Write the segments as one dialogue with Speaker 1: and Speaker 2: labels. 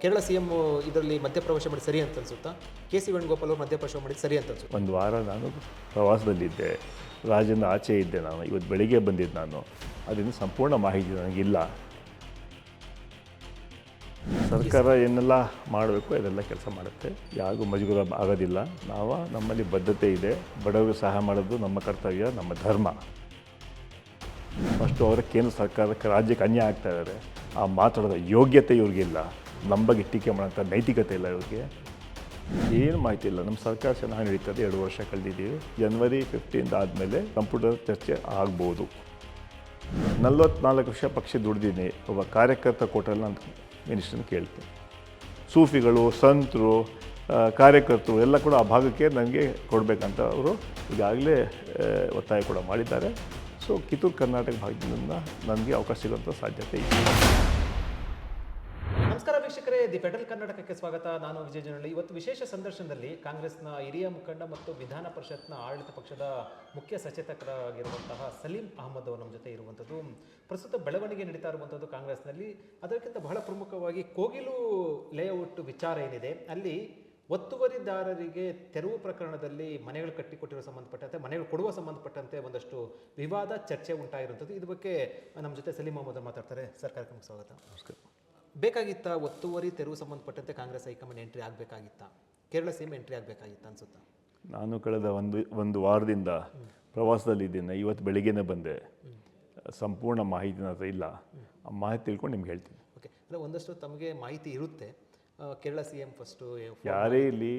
Speaker 1: Kerala C M ಇದರಲ್ಲಿ ಮಧ್ಯಪ್ರವೇಶ ಮಾಡಿ ಸರಿ ಅಂತ ಅನ್ಸುತ್ತಾ? ಕೆ ಸಿ ವೇಣುಗೋಪಾಲ್ ಅವರು ಮಧ್ಯಪ್ರವೇಶ ಮಾಡಿ ಸರಿ ಅಂತ ಅನ್ಸುತ್ತೆ?
Speaker 2: ಒಂದು ವಾರ ನಾನು ಪ್ರವಾಸದಲ್ಲಿದ್ದೆ. ರಾಜ್ಯದ ಆಚೆ ಇದ್ದೆ ನಾನು. ಇವತ್ತು ಬೆಳಿಗ್ಗೆ ಬಂದಿದ್ದು ನಾನು. ಅದರಿಂದ ಸಂಪೂರ್ಣ ಮಾಹಿತಿ ನನಗಿಲ್ಲ. ಸರ್ಕಾರ ಏನೆಲ್ಲ ಮಾಡಬೇಕು, ಅದೆಲ್ಲ ಕೆಲಸ ಮಾಡುತ್ತೆ. ಯಾರಿಗೂ ಮಜಗೂರ ಆಗೋದಿಲ್ಲ. ನಾವು ನಮ್ಮಲ್ಲಿ ಬದ್ಧತೆ ಇದೆ. ಬಡವರಿಗೆ ಸಹಾಯ ಮಾಡೋದು ನಮ್ಮ ಕರ್ತವ್ಯ, ನಮ್ಮ ಧರ್ಮ. ಫಸ್ಟು ಅವರ ಕೇಂದ್ರ ಸರ್ಕಾರಕ್ಕೆ ರಾಜ್ಯಕ್ಕೆ ಅನ್ಯಾಯ ಆಗ್ತಾ ಇದ್ದಾರೆ. ಆ ಮಾತಾಡೋದ ಯೋಗ್ಯತೆ ಇವ್ರಿಗಿಲ್ಲ. ನಮ್ಮ ಬಗ್ಗೆ ಟೀಕೆ ಮಾಡೋಂಥ ನೈತಿಕತೆ ಇಲ್ಲ ಇವರಿಗೆ. ಏನು ಮಾಹಿತಿ ಇಲ್ಲ. ನಮ್ಮ ಸರ್ಕಾರ ಚೆನ್ನಾಗಿ ನಡೀತದೆ. ಎರಡು ವರ್ಷ ಕಳೆದಿದ್ದೀವಿ. ಜನ್ವರಿ ಫಿಫ್ಟೀನ್ ಆದಮೇಲೆ ಕಂಪ್ಯೂಟರ್ ಚರ್ಚೆ ಆಗ್ಬೋದು. ನಲ್ವತ್ನಾಲ್ಕು ವರ್ಷ ಪಕ್ಷ ದುಡ್ದೀನಿ ಒಬ್ಬ ಕಾರ್ಯಕರ್ತ ಕೊಟ್ಟಲ್ಲಿ ನಾನು ಮಿನಿಸ್ಟ್ರನ್ನ ಕೇಳ್ತೀನಿ. ಸೂಫಿಗಳು, ಸಂತರು ಕಾರ್ಯಕರ್ತರು ಎಲ್ಲ ಕೂಡ ಆ ಭಾಗಕ್ಕೆ ನನಗೆ ಕೊಡಬೇಕಂತ ಅವರು ಈಗಾಗಲೇ ಒತ್ತಾಯ ಕೂಡ ಮಾಡಿದ್ದಾರೆ. ಸೊ ಕಿತ್ತೂರು ಕರ್ನಾಟಕ ಭಾಗದಿಂದ ನನಗೆ ಅವಕಾಶ ಸಿಗುವಂಥ ಸಾಧ್ಯತೆ ಇದೆ.
Speaker 1: ವೀಕ್ಷಕರೇ ದಿ ಫೆಡರಲ್ ಕರ್ನಾಟಕಕ್ಕೆ ಸ್ವಾಗತ. ನಾನು ವಿಜಯ ಜನಳ್ಳಿ ಇವತ್ತು ವಿಶೇಷ ಸಂದರ್ಶನದಲ್ಲಿ ಕಾಂಗ್ರೆಸ್ನ ಹಿರಿಯ ಮುಖಂಡ ಮತ್ತು ವಿಧಾನ ಪರಿಷತ್ನ ಆಡಳಿತ ಪಕ್ಷದ ಮುಖ್ಯ ಸಚೇತಕರಾಗಿರುವಂತಹ ಸಲೀಂ ಅಹಮದ್ ಅವರು ನಮ್ಮ ಜೊತೆ ಇರುವಂಥದ್ದು. ಪ್ರಸ್ತುತ ಬೆಳವಣಿಗೆ ನಡೀತಾ ಇರುವಂಥದ್ದು ಕಾಂಗ್ರೆಸ್ನಲ್ಲಿ. ಅದಕ್ಕಿಂತ ಬಹಳ ಪ್ರಮುಖವಾಗಿ ಕೋಗಿಲು ಲೇಔಟ್ ವಿಚಾರ ಏನಿದೆ, ಅಲ್ಲಿ ಒತ್ತುವರಿದಾರರಿಗೆ ತೆರವು ಪ್ರಕರಣದಲ್ಲಿ ಮನೆಗಳು ಕಟ್ಟಿಕೊಟ್ಟಿರೋ ಸಂಬಂಧಪಟ್ಟಂತೆ ಮನೆಗಳು ಕೊಡುವ ಸಂಬಂಧಪಟ್ಟಂತೆ ಒಂದಷ್ಟು ವಿವಾದ ಚರ್ಚೆ ಉಂಟಾಗಿರುವಂಥದ್ದು. ಇದ್ರ ಬಗ್ಗೆ ನಮ್ಮ ಜೊತೆ ಸಲೀಂ ಅಹಮದ್ ಮಾತಾಡ್ತಾರೆ. ಸರ್, ಕಾರ್ಯಕ್ರಮಕ್ಕೆ ಸ್ವಾಗತ.
Speaker 2: ನಮಸ್ಕಾರ.
Speaker 1: ಬೇಕಾಗಿತ್ತ ಒತ್ತುವರಿ ತೆರವು ಸಂಬಂಧಪಟ್ಟಂತೆ ಕಾಂಗ್ರೆಸ್ ಹೈಕಮಾಂಡ್ ಎಂಟ್ರಿ ಆಗಬೇಕಾಗಿತ್ತ? ಕೇರಳ ಸಿಎಂ ಎಂಟ್ರಿ ಆಗಬೇಕಾಗಿತ್ತ ಅನ್ಸುತ್ತಾ?
Speaker 2: ನಾನು ಕಳೆದ ಒಂದು ಒಂದು ವಾರದಿಂದ ಪ್ರವಾಸದಲ್ಲಿದ್ದೇನೆ ಇವತ್ತು ಬೆಳಿಗ್ಗೆನೇ ಬಂದೆ. ಸಂಪೂರ್ಣ ಮಾಹಿತಿ ನನ್ನ ಇಲ್ಲ. ಆ ಮಾಹಿತಿ ತಿಳ್ಕೊಂಡು ನಿಮ್ಗೆ ಹೇಳ್ತೀನಿ.
Speaker 1: ಓಕೆ. ಅಂದರೆ ಒಂದಷ್ಟು ತಮಗೆ ಮಾಹಿತಿ ಇರುತ್ತೆ. ಕೇರಳ ಸಿ ಎಂ ಫಸ್ಟು
Speaker 2: ಯಾರೇ ಇಲ್ಲಿ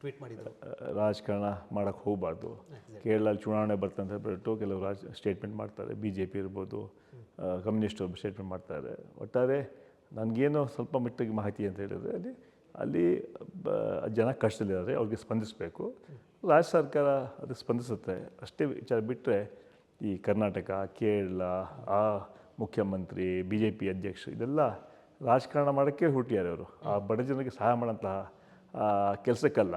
Speaker 1: ಟ್ವೀಟ್ ಮಾಡಿದರು.
Speaker 2: ರಾಜಕಾರಣ ಮಾಡೋಕ್ಕೆ ಹೋಗಬಾರ್ದು. ಕೇರಳ ಚುನಾವಣೆ ಬರ್ತಂತ ಹೇಳ್ಬಿಟ್ಟು ಕೆಲವು ರಾಜ ಸ್ಟೇಟ್ಮೆಂಟ್ ಮಾಡ್ತಾರೆ. ಬಿ ಜೆ ಪಿ ಇರ್ಬೋದು ಕಮ್ಯುನಿಸ್ಟ್ ಸ್ಟೇಟ್ಮೆಂಟ್ ಮಾಡ್ತಾರೆ. ಒಟ್ಟಾರೆ ನನಗೇನೋ ಸ್ವಲ್ಪ ಮಟ್ಟಿಗೆ ಮಾಹಿತಿ ಅಂತ ಹೇಳಿದ್ರೆ ಅಲ್ಲಿ ಅಲ್ಲಿ ಜನ ಕಷ್ಟದಲ್ಲಿದ್ದಾರೆ, ಅವ್ರಿಗೆ ಸ್ಪಂದಿಸಬೇಕು. ರಾಜ್ಯ ಸರ್ಕಾರ ಅದಕ್ಕೆ ಸ್ಪಂದಿಸುತ್ತೆ. ಅಷ್ಟೇ ವಿಚಾರ ಬಿಟ್ಟರೆ ಈ ಕರ್ನಾಟಕ, ಕೇರಳ, ಆ ಮುಖ್ಯಮಂತ್ರಿ ಬಿ ಜೆ ಪಿ ಅಧ್ಯಕ್ಷ ಇದೆಲ್ಲ ರಾಜಕಾರಣ ಮಾಡೋಕ್ಕೆ ಹುಟ್ಟಿದ್ದಾರೆ ಅವರು. ಆ ಬಡ ಜನರಿಗೆ ಸಹಾಯ ಮಾಡೋಂತಹ ಕೆಲಸಕ್ಕಲ್ಲ.